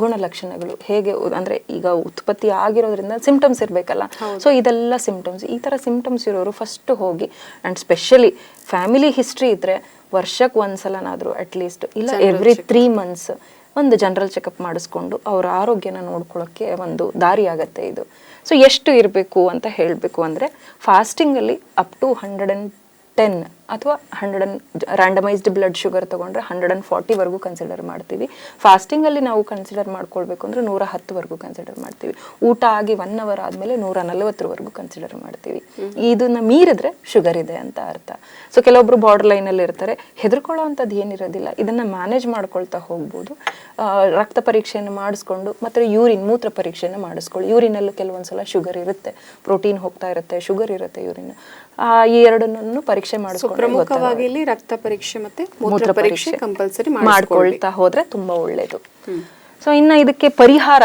ಗುಣಲಕ್ಷಣಗಳು ಹೇಗೆ ಅಂದ್ರೆ ಈಗ ಉತ್ಪತ್ತಿ ಆಗಿರೋದ್ರಿಂದ ಸಿಂಪ್ಟಮ್ಸ್ ಇರಬೇಕಲ್ಲ. ಸೊ ಇದೆಲ್ಲ ಸಿಂಪ್ಟಮ್ಸ್ ಈ ತರ ಸಿಂಪ್ಟಮ್ಸ್ ಇರೋರು ಫಸ್ಟ್ ಹೋಗಿ ಅಂಡ್ ಸ್ಪೆಷಲಿ ಫ್ಯಾಮಿಲಿ ಹಿಸ್ಟ್ರಿ ಇದ್ರೆ ವರ್ಷಕ್ಕೆ ಒಂದ್ಸಲನಾದ್ರೂ ಅಟ್ ಲೀಸ್ಟ್ ಇಲ್ಲ ಎವ್ರಿ ತ್ರೀ ಮಂತ್ಸ್ ಒಂದು ಜನರಲ್ ಚೆಕಪ್ ಮಾಡಿಸ್ಕೊಂಡು ಅವರ ಆರೋಗ್ಯನ ನೋಡ್ಕೊಳ್ಳೋಕ್ಕೆ ಒಂದು ದಾರಿ ಆಗತ್ತೆ ಇದು. ಸೊ ಎಷ್ಟು ಇರಬೇಕು ಅಂತ ಹೇಳಬೇಕು ಅಂದರೆ ಫಾಸ್ಟಿಂಗಲ್ಲಿ up to hundred and ten ಅಥವಾ hundred and randomised blood sugar ತೊಗೊಂಡ್ರೆ ಹಂಡ್ರೆಡ್ ಆ್ಯಂಡ್ ಫಾರ್ಟಿವರೆಗೂ ಕನ್ಸಿಡರ್ ಮಾಡ್ತೀವಿ. ಫಾಸ್ಟಿಂಗಲ್ಲಿ ನಾವು ಕನ್ಸಿಡರ್ ಮಾಡ್ಕೊಳ್ಬೇಕು ಅಂದರೆ ನೂರ ಹತ್ತುವರೆಗೂ ಕನ್ಸಿಡರ್ ಮಾಡ್ತೀವಿ. ಊಟ ಆಗಿ ಒನ್ ಅವರ್ ಆದಮೇಲೆ ನೂರ ನಲವತ್ತರವರೆಗೂ ಕನ್ಸಿಡರ್ ಮಾಡ್ತೀವಿ. ಇದನ್ನ ಮೀರಿದ್ರೆ ಶುಗರ್ ಇದೆ ಅಂತ ಅರ್ಥ. ಸೊ ಕೆಲವೊಬ್ರು ಬಾರ್ಡರ್ ಲೈನಲ್ಲಿ ಇರ್ತಾರೆ. ಹೆದರ್ಕೊಳ್ಳೋ ಅಂಥದ್ದು ಏನಿರೋದಿಲ್ಲ. ಇದನ್ನು ಮ್ಯಾನೇಜ್ ಮಾಡ್ಕೊಳ್ತಾ ಹೋಗ್ಬೋದು. ರಕ್ತ ಪರೀಕ್ಷೆಯನ್ನು ಮಾಡಿಸ್ಕೊಂಡು ಮತ್ತೆ ಯೂರಿನ್ ಮೂತ್ರ ಪರೀಕ್ಷೆಯನ್ನು ಮಾಡಿಸ್ಕೊಳ್ಳಿ. ಯೂರಿನಲ್ಲೂ ಕೆಲವೊಂದ್ಸಲ ಶುಗರ್ ಇರುತ್ತೆ. ಪ್ರೋಟೀನ್ ಹೋಗ್ತಾ ಇರುತ್ತೆ ಶುಗರ್ ಇರುತ್ತೆ ಯೂರಿನ್ ಈ ಎರಡನ್ನೂ ಪರೀಕ್ಷೆ ಮಾಡಿಸ್ಕೊಂಡು ಪ್ರಮುಖವಾಗಿ ಇಲ್ಲಿ ರಕ್ತ ಪರೀಕ್ಷೆ ಮತ್ತೆ ಮೂತ್ರ ಪರೀಕ್ಷೆ ಕಂಪಲ್ಸರಿ ಮಾಡ್ಕೊಳ್ತಾ ಹೋದ್ರೆ ತುಂಬಾ ಒಳ್ಳೇದು. ಸೊ ಇನ್ನ ಇದಕ್ಕೆ ಪರಿಹಾರ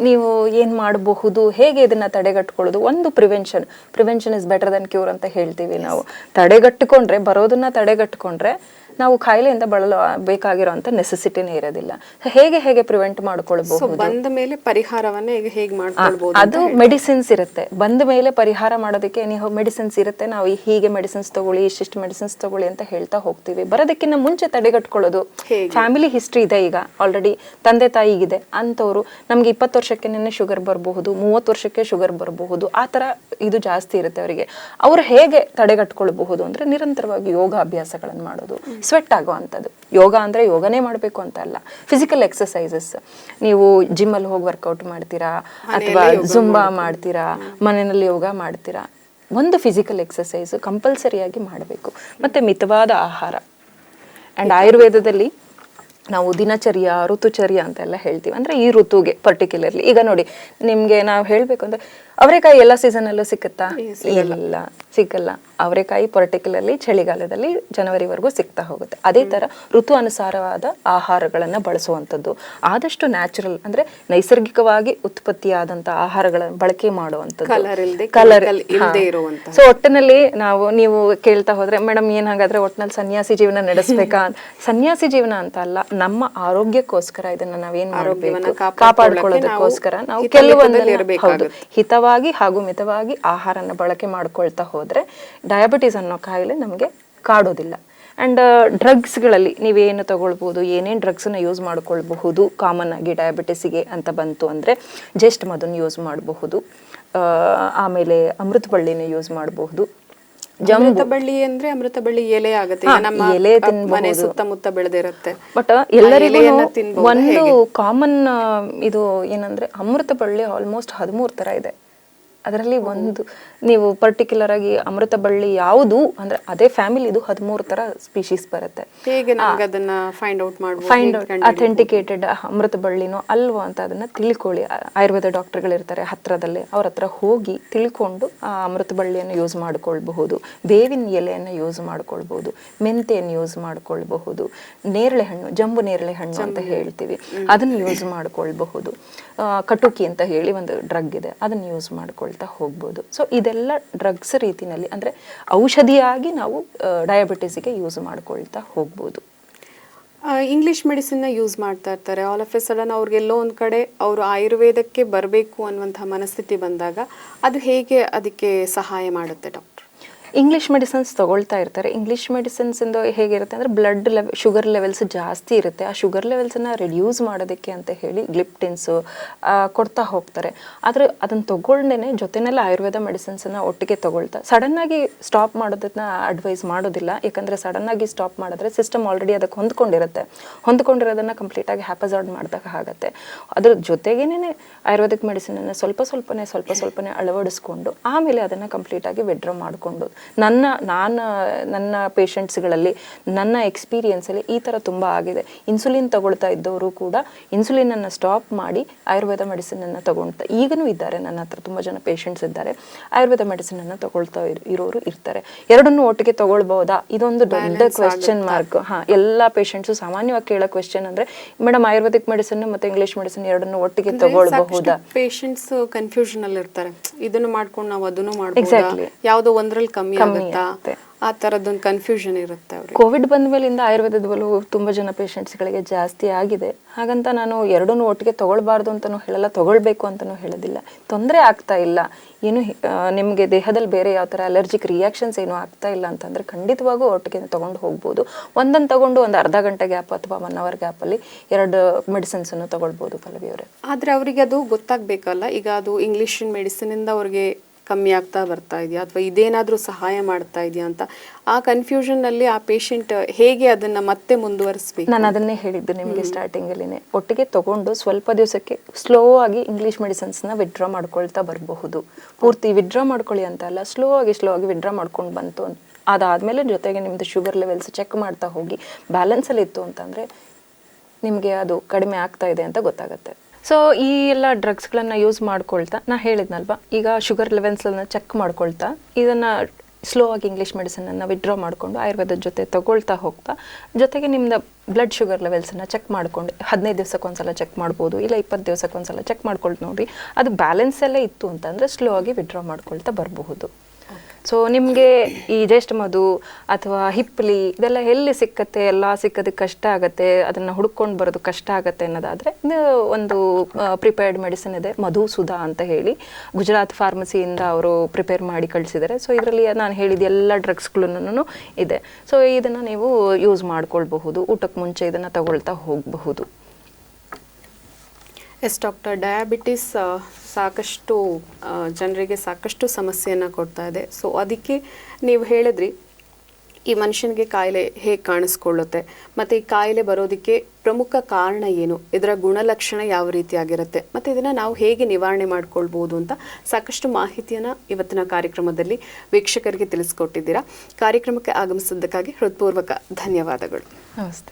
ನೀವು ಏನ್ ಮಾಡಬಹುದು ಹೇಗೆ ಇದನ್ನ ತಡೆಗಟ್ಕೊಳ್ಳೋದು ಒಂದು prevention prevention is better than cure ಅಂತ ಹೇಳ್ತೀವಿ ನಾವು. ತಡೆಗಟ್ಟಿಕೊಂಡ್ರೆ ಬರೋದನ್ನ ತಡೆಗಟ್ಟಿಕೊಂಡ್ರೆ ನಾವು ಕಾಯಿಲೆಯಿಂದ ಬಳಲ ಬೇಕಾಗಿರುವಂತ ನೆಸೆಸಿಟಿನೇ ಇರೋದಿಲ್ಲ. ಹೇಗೆ ಹೇಗೆ ಪ್ರಿವೆಂಟ್ ಮಾಡ್ಕೊಳ್ಬಹುದು? ಬಂದ ಮೇಲೆ ಪರಿಹಾರವನ್ನೇ ಈಗ ಹೇಗೆ ಮಾಡ್ಕೊಳ್ಬಹುದು ಅದು ಮೆಡಿಸಿನ್ಸ್ ಇರುತ್ತೆ. ಬಂದ ಮೇಲೆ ಪರಿಹಾರ ಮಾಡೋದಕ್ಕೆ ನೀವು ಮೆಡಿಸಿನ್ಸ್ ಇರುತ್ತೆ. ನಾವು ಹೀಗೆ ಮೆಡಿಸಿನ್ಸ್ ತಗೊಳ್ಳಿ ಇಷ್ಟಿಷ್ಟು ಮೆಡಿಸಿನ್ಸ್ ತಗೊಳ್ಳಿ ಅಂತ ಹೇಳ್ತಾ ಹೋಗ್ತೀವಿ. ಬರೋದಕ್ಕಿಂತ ಮುಂಚೆ ತಡೆಗಟ್ಕೊಳ್ಳೋದು. ಫ್ಯಾಮಿಲಿ ಹಿಸ್ಟ್ರಿ ಇದೆ ಈಗ. ಆಲ್ರೆಡಿ ತಂದೆ ತಾಯಿಗಿದೆ ಅಂತವರು ನಮ್ಗೆ ಇಪ್ಪತ್ತು ವರ್ಷಕ್ಕೆ ನೆನ್ನೆ ಶುಗರ್ ಬರಬಹುದು ಮೂವತ್ತು ವರ್ಷಕ್ಕೆ ಶುಗರ್ ಬರಬಹುದು. ಆ ತರ ಇದು ಜಾಸ್ತಿ ಇರುತ್ತೆ ಅವರಿಗೆ. ಅವ್ರು ಹೇಗೆ ತಡೆಗಟ್ಕೊಳ್ಬಹುದು ಅಂದ್ರೆ ನಿರಂತರವಾಗಿ ಯೋಗ ಅಭ್ಯಾಸಗಳನ್ನು ಮಾಡೋದು ಸ್ವೆಟ್ ಆಗುವಂಥದ್ದು. ಯೋಗ ಅಂದ್ರೆ ಯೋಗನೇ ಮಾಡಬೇಕು ಅಂತ ಅಲ್ಲ. ಫಿಸಿಕಲ್ ಎಕ್ಸಸೈಸಸ್ ನೀವು ಜಿಮ್ಮಲ್ಲಿ ಹೋಗಿ ವರ್ಕೌಟ್ ಮಾಡ್ತೀರಾ? ಅಥವಾ ಜುಂಬಾ ಮಾಡ್ತೀರಾ? ಮನೆಯಲ್ಲಿ ಯೋಗ ಮಾಡ್ತೀರಾ? ಒಂದು ಫಿಸಿಕಲ್ ಎಕ್ಸಸೈಸ್ ಕಂಪಲ್ಸರಿಯಾಗಿ ಮಾಡಬೇಕು. ಮತ್ತೆ ಮಿತವಾದ ಆಹಾರ. ಆ್ಯಂಡ್ ಆಯುರ್ವೇದದಲ್ಲಿ ನಾವು ದಿನಚರ್ಯ ಋತುಚರ್ಯ ಅಂತೆಲ್ಲ ಹೇಳ್ತೀವಿ. ಅಂದರೆ ಈ ಋತುಗೆ ಪರ್ಟಿಕ್ಯುಲರ್ಲಿ ಈಗ ನೋಡಿ ನಿಮಗೆ ನಾವು ಹೇಳಬೇಕು ಅಂದ್ರೆ ಅವರೆಕಾಯಿ ಎಲ್ಲ ಸೀಸನಲ್ಲೂ ಸಿಕ್ಕುತ್ತಾ? ಇಲ್ಲ ಸಿಕ್ಕಲ್ಲ ಅವರೆಕಾಯಿ ಪರ್ಟಿಕ್ಯುಲರ್ಲಿ ಚಳಿಗಾಲದಲ್ಲಿ ಜನವರಿವರೆಗೂ ಸಿಗ್ತಾ ಹೋಗುತ್ತೆ. ಅದೇ ತರ ಋತು ಅನುಸಾರವಾದ ಆಹಾರಗಳನ್ನ ಬಳಸುವಂಥದ್ದು. ಆದಷ್ಟು ನ್ಯಾಚುರಲ್ ಅಂದ್ರೆ ನೈಸರ್ಗಿಕವಾಗಿ ಉತ್ಪತ್ತಿಯಾದಂತ ಆಹಾರಗಳ ಬಳಕೆ ಮಾಡುವಂಥದ್ದು. ಕಲರ್. ಸೊ ಒಟ್ಟಿನಲ್ಲಿ ನಾವು ನೀವು ಕೇಳ್ತಾ ಹೋದ್ರೆ ಮೇಡಮ್ ಏನ್ ಹಾಗಾದ್ರೆ ಒಟ್ಟಿನಲ್ಲಿ ಸನ್ಯಾಸಿ ಜೀವನ ನಡೆಸಬೇಕಾ? ಸನ್ಯಾಸಿ ಜೀವನ ಅಂತ ಅಲ್ಲ ನಮ್ಮ ಆರೋಗ್ಯಕ್ಕೋಸ್ಕರ ಇದನ್ನ ನಾವೇನ್ ಮಾಡಬೇಕು? ಕಾಪಾಡ್ಕೊಳ್ಳೋದಕ್ಕೋಸ್ಕರ ನಾವು ಕೆಲವೊಂದು ಇರ್ಬೇಕಾಗುತ್ತೆ. ಹೌದು ಹಿತವಾಗಿ ಹಾಗೂ ಮಿತವಾಗಿ ಆಹಾರನ ಬಳಕೆ ಮಾಡ್ಕೊಳ್ತಾ ಹೋದ್ರೆ ಡಯಾಬಿಟೀಸ್ ಅನ್ನೋ ಕಾಯಿಲೆ ನಮಗೆ ಕಾಡೋದಿಲ್ಲ. ಆ್ಯಂಡ್ ಡ್ರಗ್ಸ್ಗಳಲ್ಲಿ ನೀವೇನು ತಗೊಳ್ಬೋದು ಏನೇನು ಡ್ರಗ್ಸನ್ನ ಯೂಸ್ ಮಾಡ್ಕೊಳ್ಬಹುದು ಕಾಮನ್ ಆಗಿ ಡಯಾಬಿಟಿಸಿಗೆ ಅಂತ ಬಂತು ಅಂದರೆ ಜಸ್ಟ್ ಮದನ್ನು ಯೂಸ್ ಮಾಡಬಹುದು ಆಮೇಲೆ ಅಮೃತ ಬಳ್ಳಿನ ಯೂಸ್ ಮಾಡಬಹುದು. ಅಮೃತ ಬಳ್ಳಿ ಅಂದ್ರೆ ಅಮೃತ ಬಳ್ಳಿ ಎಲೆ ಆಗುತ್ತೆ. ನಮ್ಮ ಎಲೆ. ಮನೆ ಸುತ್ತಮುತ್ತ ಬೆಳೆದಿರುತ್ತೆ. ಬಟ್ ಎಲ್ಲರಿಗೂ ಒಂದು ಕಾಮನ್ ಇದು ಏನಂದ್ರೆ ಅಮೃತ ಬಳ್ಳಿ ಆಲ್ಮೋಸ್ಟ್ ಹದಿಮೂರು ತರ ಇದೆ. ಅದರಲ್ಲಿ ಒಂದು ನೀವು ಪರ್ಟಿಕ್ಯುಲರ್ ಆಗಿ ಅಮೃತ ಬಳ್ಳಿ ಯಾವುದು ಅಂದ್ರೆ ಅದೇ ಫ್ಯಾಮಿಲಿದು ಹದಿಮೂರು ತರ ಸ್ಪೀಶೀಸ್ ಬರುತ್ತೆ. ಹೇಗೆ ನಮ್ಗೆ ಅದನ್ನ ಫೈಂಡ್ ಔಟ್ ಫೈಂಡ್ ಅಥೆಂಟಿಕೇಟೆಡ್ ಅಮೃತ ಬಳ್ಳಿನೋ ಅಲ್ವೋ ಅಂತ ಅದನ್ನ ತಿಳ್ಕೊಳ್ಳಿ. ಆಯುರ್ವೇದ ಡಾಕ್ಟರ್ಗಳಿರ್ತಾರೆ ಹತ್ರದಲ್ಲೇ ಅವ್ರ ಹತ್ರ ಹೋಗಿ ತಿಳ್ಕೊಂಡು ಆ ಅಮೃತ ಬಳ್ಳಿಯನ್ನು ಯೂಸ್ ಮಾಡ್ಕೊಳ್ಬಹುದು. ಬೇವಿನ ಎಲೆಯನ್ನು ಯೂಸ್ ಮಾಡ್ಕೊಳ್ಬಹುದು. ಮೆಂತೆಯನ್ನು ಯೂಸ್ ಮಾಡ್ಕೊಳ್ಬಹುದು. ನೇರಳೆ ಹಣ್ಣು ಜಂಬು ನೇರಳೆ. ಹಣ್ಣು ಅಂತ ಹೇಳ್ತೀವಿ ಅದನ್ನು ಯೂಸ್ ಮಾಡ್ಕೊಳ್ಬಹುದು. ಕಟುಕಿ ಅಂತ ಹೇಳಿ ಒಂದು ಡ್ರಗ್ ಇದೆ ಅದನ್ನು ಯೂಸ್ ಮಾಡ್ಕೊಳ್ತಾ ಹೋಗ್ಬೋದು. ಸೊ ಇದೆಲ್ಲ ಡ್ರಗ್ಸ್ ರೀತಿಯಲ್ಲಿ ಅಂದರೆ ಔಷಧಿಯಾಗಿ ನಾವು ಡಯಾಬಿಟೀಸಿಗೆ ಯೂಸ್ ಮಾಡ್ಕೊಳ್ತಾ ಹೋಗ್ಬೋದು. ಇಂಗ್ಲೀಷ್ ಮೆಡಿಸಿನ್ನ ಯೂಸ್ ಮಾಡ್ತಾ ಇರ್ತಾರೆ. ಆಲ್ ಆಫ್ ಎ ಸಡನ್ ಅವ್ರಿಗೆ ಎಲ್ಲೋ ಒಂದು ಕಡೆ ಅವರು ಆಯುರ್ವೇದಕ್ಕೆ ಬರಬೇಕು ಅನ್ನುವಂಥ ಮನಸ್ಥಿತಿ ಬಂದಾಗ ಅದು ಹೇಗೆ ಅದಕ್ಕೆ ಸಹಾಯ ಮಾಡುತ್ತೆ ಡಾಕ್ಟರ್ ಇಂಗ್ಲಿಷ್ ಮೆಡಿಸಿನ್ಸ್ ತೊಗೊಳ್ತಾ ಇರ್ತಾರೆ. ಇಂಗ್ಲೀಷ್ ಮೆಡಿಸಿನ್ಸ್ ಇಂದ ಹೇಗಿರುತ್ತೆ ಅಂದರೆ ಬ್ಲಡ್ ಲೆವೆಲ್ ಶುಗರ್ ಲೆವೆಲ್ಸ್ ಜಾಸ್ತಿ ಇರುತ್ತೆ. ಆ ಶುಗರ್ ಲೆವೆಲ್ಸನ್ನು ರಿಡ್ಯೂಸ್ ಮಾಡೋದಕ್ಕೆ ಅಂತ ಹೇಳಿ ಗ್ಲಿಪ್ಟಿನ್ಸು ಕೊಡ್ತಾ ಹೋಗ್ತಾರೆ. ಆದರೆ ಅದನ್ನು ತೊಗೊಂಡೇ ಜೊತೆನೆಲ್ಲ ಆಯುರ್ವೇದ ಮೆಡಿಸಿನ್ಸನ್ನು ಒಟ್ಟಿಗೆ ತೊಗೊಳ್ತಾ ಸಡನ್ನಾಗಿ ಸ್ಟಾಪ್ ಮಾಡೋದನ್ನ ಅಡ್ವೈಸ್ ಮಾಡೋದಿಲ್ಲ. ಯಾಕಂದರೆ ಸಡನ್ನಾಗಿ ಸ್ಟಾಪ್ ಮಾಡಿದ್ರೆ ಸಿಸ್ಟಮ್ ಆಲ್ರೆಡಿ ಅದಕ್ಕೆ ಹೊಂದ್ಕೊಂಡಿರುತ್ತೆ. ಹೊಂದ್ಕೊಂಡಿರೋದನ್ನು ಕಂಪ್ಲೀಟಾಗಿ ಹ್ಯಾಪಸಾರ್ಡ್ ಮಾಡಿದಾಗ ಆಗುತ್ತೆ. ಅದ್ರ ಜೊತೆಗೇನೆ ಆಯುರ್ವೇದಿಕ್ ಮೆಡಿಸಿನನ್ನು ಸ್ವಲ್ಪ ಸ್ವಲ್ಪನೇ ಸ್ವಲ್ಪ ಸ್ವಲ್ಪನೇ ಅಳವಡಿಸ್ಕೊಂಡು ಆಮೇಲೆ ಅದನ್ನು ಕಂಪ್ಲೀಟಾಗಿ ವಿಡ್ರಾ ಮಾಡಿಕೊಂಡು ನನ್ನ ನಾನು ನನ್ನ ಪೇಷಂಟ್ಸ್ಗಳಲ್ಲಿ ನನ್ನ ಎಕ್ಸ್ಪೀರಿಯೆನ್ಸಲ್ಲಿ ಈ ಥರ ತುಂಬ ಆಗಿದೆ. ಇನ್ಸುಲಿನ್ ತಗೊಳ್ತಾ ಇದ್ದವರು ಕೂಡ ಇನ್ಸುಲಿನನ್ನು ಸ್ಟಾಪ್ ಮಾಡಿ ಆಯುರ್ವೇದ ಮೆಡಿಸಿನನ್ನು ತಗೊಳ್ತಾ ಈಗಲೂ ಇದ್ದಾರೆ ನನ್ನ ಹತ್ರ ತುಂಬ ಜನ ಪೇಷಂಟ್ಸ್ ಇದ್ದಾರೆ. ಆಯುರ್ವೇದ ಮೆಡಿಸಿನನ್ನು ತಗೊಳ್ತಾ ಇರ್- ಇರೋರು ಇರ್ತಾರೆ. ಎರಡನ್ನೂ ಒಟ್ಟಿಗೆ ತಗೊಳ್ಬಹುದಾ ಇದೊಂದು ದೊಡ್ಡ ಕ್ವೆಶ್ಚನ್ ಮಾರ್ಕ್ ಹಾ ಎಲ್ಲ ಪೇಷಂಟ್ಸು ಸಾಮಾನ್ಯವಾಗಿ ಕೇಳೋ ಕ್ವೆಶ್ಚನ್ ಅಂದ್ರೆ ಮೇಡಮ್ ಆಯುರ್ವೇದಿಕ್ ಮೆಡಿಸಿನ್ ಮತ್ತೆ ಇಂಗ್ಲಿಷ್ ಮೆಡಿಸಿನ್ ಎರಡನ್ನೂ ಒಟ್ಟಿಗೆ ತಗೊಳ್ಬಹುದಾ? ಪೇಷಂಟ್ಸ್ ಕನ್ಫ್ಯೂಷನ್ ಅಲ್ಲಿ ಇರ್ತಾರೆ ಇದನ್ನು ಮಾಡ್ಕೊಂಡು ನಾವು ಅದನ್ನು. ಮಾಡ್ಬೋದು? ಯಾವ್ದೋ ಒಂದ್ರಲ್ಲಿ ಕಮ್ಮಿ ಕಮ್ಮಿ ಆಗುತ್ತಾ. ಆ ತರದೊಂದು ಕನ್ಫ್ಯೂಷನ್ ಇರುತ್ತೆ ಅವ್ರಿಗೆ. ಕೋವಿಡ್ ಬಂದ ಮೇಲಿಂದ ಆಯುರ್ವೇದದ ಬಲು ತುಂಬಾ ಜನ ಪೇಷಂಟ್ಸ್ಗಳಿಗೆ ಜಾಸ್ತಿ ಆಗಿದೆ. ಹಾಗಂತ ನಾನು ಎರಡನ್ನೂ ಒಟ್ಟಿಗೆ ತಗೊಳ್ಬಾರ್ದು ಅಂತಲೂ ಹೇಳಲ್ಲ ತಗೊಳ್ಬೇಕು ಅಂತಲೂ ಹೇಳೋದಿಲ್ಲ. ತೊಂದರೆ ಆಗ್ತಾ ಇಲ್ಲ. ಏನು ನಿಮಗೆ ದೇಹದಲ್ಲಿ ಬೇರೆ ಯಾವ ಥರ ಅಲರ್ಜಿಕ್ ರಿಯಾಕ್ಷನ್ಸ್ ಏನು ಆಗ್ತಾ ಇಲ್ಲ ಅಂತಂದ್ರೆ ಖಂಡಿತವಾಗೂ ಒಟ್ಟಿಗೆ ತಗೊಂಡು ಹೋಗ್ಬೋದು. ಒಂದನ್ನು ತಗೊಂಡು ಒಂದು ಅರ್ಧ ಗಂಟೆ ಗ್ಯಾಪ್ ಅಥವಾ ಒನ್ ಅವರ್ ಗ್ಯಾಪಲ್ಲಿ ಎರಡು ಮೆಡಿಸಿನ್ಸನ್ನು ತಗೊಳ್ಬೋದು ಪಲ್ಲವಿ ಅವರೇ ಆದ್ರೆ ಅವರಿಗೆ ಅದು ಗೊತ್ತಾಗ್ಬೇಕಲ್ಲ. ಈಗ ಅದು ಇಂಗ್ಲಿಷ್ ಮೆಡಿಸಿನ್ ಇಂದ ಅವ್ರಿಗೆ ಕಮ್ಮಿ ಆಗ್ತಾ ಬರ್ತಾ ಇದೆಯಾ? ಅಥವಾ ಇದೇನಾದರೂ ಸಹಾಯ ಮಾಡ್ತಾ ಇದೆಯಾ ಅಂತ? ಆ ಕನ್ಫ್ಯೂಷನ್ನಲ್ಲಿ ಆ ಪೇಷಂಟ್ ಹೇಗೆ ಅದನ್ನು ಮತ್ತೆ ಮುಂದುವರಿಸಬೇಕು? ನಾನು ಅದನ್ನೇ ಹೇಳಿದ್ದು ನಿಮಗೆ ಸ್ಟಾರ್ಟಿಂಗಲ್ಲಿನೇ ಒಟ್ಟಿಗೆ ತಗೊಂಡು ಸ್ವಲ್ಪ ದಿವಸಕ್ಕೆ ಸ್ಲೋ ಆಗಿ ಇಂಗ್ಲೀಷ್ ಮೆಡಿಸನ್ಸ್ನ ವಿಡ್ರಾ ಮಾಡ್ಕೊಳ್ತಾ ಬರಬಹುದು. ಪೂರ್ತಿ ವಿಡ್ರಾ ಮಾಡ್ಕೊಳ್ಳಿ ಅಂತ ಅಲ್ಲ ಸ್ಲೋ ಆಗಿ ಸ್ಲೋ ಆಗಿ ವಿಡ್ರಾ ಮಾಡ್ಕೊಂಡು ಬಂತು ಅಂತ. ಅದಾದಮೇಲೆ ಜೊತೆಗೆ ನಿಮ್ಮದು ಶುಗರ್ ಲೆವೆಲ್ಸ್ ಚೆಕ್ ಮಾಡ್ತಾ ಹೋಗಿ ಬ್ಯಾಲೆನ್ಸಲ್ಲಿ ಇತ್ತು ಅಂತಂದರೆ ನಿಮಗೆ ಅದು ಕಡಿಮೆ ಆಗ್ತಾ ಇದೆ ಅಂತ ಗೊತ್ತಾಗುತ್ತೆ. ಸೊ ಈ ಎಲ್ಲ ಡ್ರಗ್ಸ್ಗಳನ್ನು ಯೂಸ್ ಮಾಡ್ಕೊಳ್ತಾ, ನಾ ಹೇಳಿದ್ನಲ್ವಾ, ಈಗ ಶುಗರ್ ಲೆವೆಲ್ಸನ್ನು ಚೆಕ್ ಮಾಡ್ಕೊಳ್ತಾ, ಇದನ್ನು ಸ್ಲೋ ಆಗಿ ಇಂಗ್ಲೀಷ್ ಮೆಡಿಸಿನನ್ನು ವಿಡ್ರಾ ಮಾಡಿಕೊಂಡು ಆಯುರ್ವೇದದ ಜೊತೆ ತಗೊಳ್ತಾ ಹೋಗ್ತಾ, ಜೊತೆಗೆ ನಿಮ್ಮದು ಬ್ಲಡ್ ಶುಗರ್ ಲೆವೆಲ್ಸನ್ನು ಚೆಕ್ ಮಾಡ್ಕೊಂಡು, ಹದಿನೈದು ದಿವಸಕ್ಕೆ ಒಂದ್ಸಲ ಚೆಕ್ ಮಾಡ್ಬೋದು, ಇಲ್ಲ ಇಪ್ಪತ್ತು ದಿವಸಕ್ಕೆ ಒಂದ್ಸಲ ಚೆಕ್ ಮಾಡ್ಕೊಳ್ತು ನೋಡಿ, ಅದು ಬ್ಯಾಲೆನ್ಸ್ ಎಲ್ಲ ಇತ್ತು ಅಂತಂದರೆ ಸ್ಲೋ ಆಗಿ ವಿಡ್ರಾ ಮಾಡ್ಕೊಳ್ತಾ ಬರಬಹುದು. ಸೊ ನಿಮಗೆ ಈ ಜ್ಯೇಷ್ಠ ಮಧು ಅಥವಾ ಹಿಪ್ಲಿ ಇದೆಲ್ಲ ಎಲ್ಲಿ ಸಿಕ್ಕತ್ತೆ, ಎಲ್ಲ ಸಿಕ್ಕೋದಕ್ಕೆ ಕಷ್ಟ ಆಗುತ್ತೆ, ಅದನ್ನು ಹುಡ್ಕೊಂಡು ಬರೋದು ಕಷ್ಟ ಆಗುತ್ತೆ ಅನ್ನೋದಾದರೆ ಇದು ಒಂದು ಪ್ರಿಪೇರ್ಡ್ ಮೆಡಿಸಿನ್ ಇದೆ, ಮಧು ಸುಧಾ ಅಂತ ಹೇಳಿ. ಗುಜರಾತ್ ಫಾರ್ಮಸಿಯಿಂದ ಅವರು ಪ್ರಿಪೇರ್ ಮಾಡಿ ಕಳಿಸಿದ್ದಾರೆ ಸೊ ಇದರಲ್ಲಿ ನಾನು ಹೇಳಿದ ಎಲ್ಲ ಡ್ರಗ್ಸ್ಗಳನ್ನು ಇದೆ. ಸೊ ಇದನ್ನು ನೀವು ಯೂಸ್ ಮಾಡ್ಕೊಳ್ಬಹುದು. ಊಟಕ್ಕೆ ಮುಂಚೆ ಇದನ್ನು ತಗೊಳ್ತಾ ಹೋಗಬಹುದು. ಎಸ್ ಡಾಕ್ಟರ್, ಡಯಾಬಿಟಿಸ್ ಸಾಕಷ್ಟು ಜನರಿಗೆ ಸಾಕಷ್ಟು ಸಮಸ್ಯೆಯನ್ನು ಕೊಡ್ತಾ ಇದೆ. ಸೊ, ಅದಕ್ಕೆ ನೀವು ಹೇಳಿದ್ರಿ, ಈ ಮನುಷ್ಯನಿಗೆ ಕಾಯಿಲೆ ಹೇಗೆ ಕಾಣಿಸ್ಕೊಳ್ಳುತ್ತೆ? ಮತ್ತು ಈ ಕಾಯಿಲೆ ಬರೋದಕ್ಕೆ ಪ್ರಮುಖ ಕಾರಣ ಏನು? ಇದರ ಗುಣಲಕ್ಷಣ ಯಾವ ರೀತಿಯಾಗಿರುತ್ತೆ? ಮತ್ತು ಇದನ್ನು ನಾವು ಹೇಗೆ ನಿವಾರಣೆ ಮಾಡ್ಕೊಳ್ಬೋದು ಅಂತ ಸಾಕಷ್ಟು ಮಾಹಿತಿಯನ್ನು ಇವತ್ತಿನ ಕಾರ್ಯಕ್ರಮದಲ್ಲಿ ವೀಕ್ಷಕರಿಗೆ ತಿಳಿಸ್ಕೊಟ್ಟಿದ್ದೀರಾ. ಕಾರ್ಯಕ್ರಮಕ್ಕೆ ಆಗಮಿಸಿದ್ದಕ್ಕಾಗಿ ಹೃತ್ಪೂರ್ವಕ ಧನ್ಯವಾದಗಳು. ನಮಸ್ತೆ.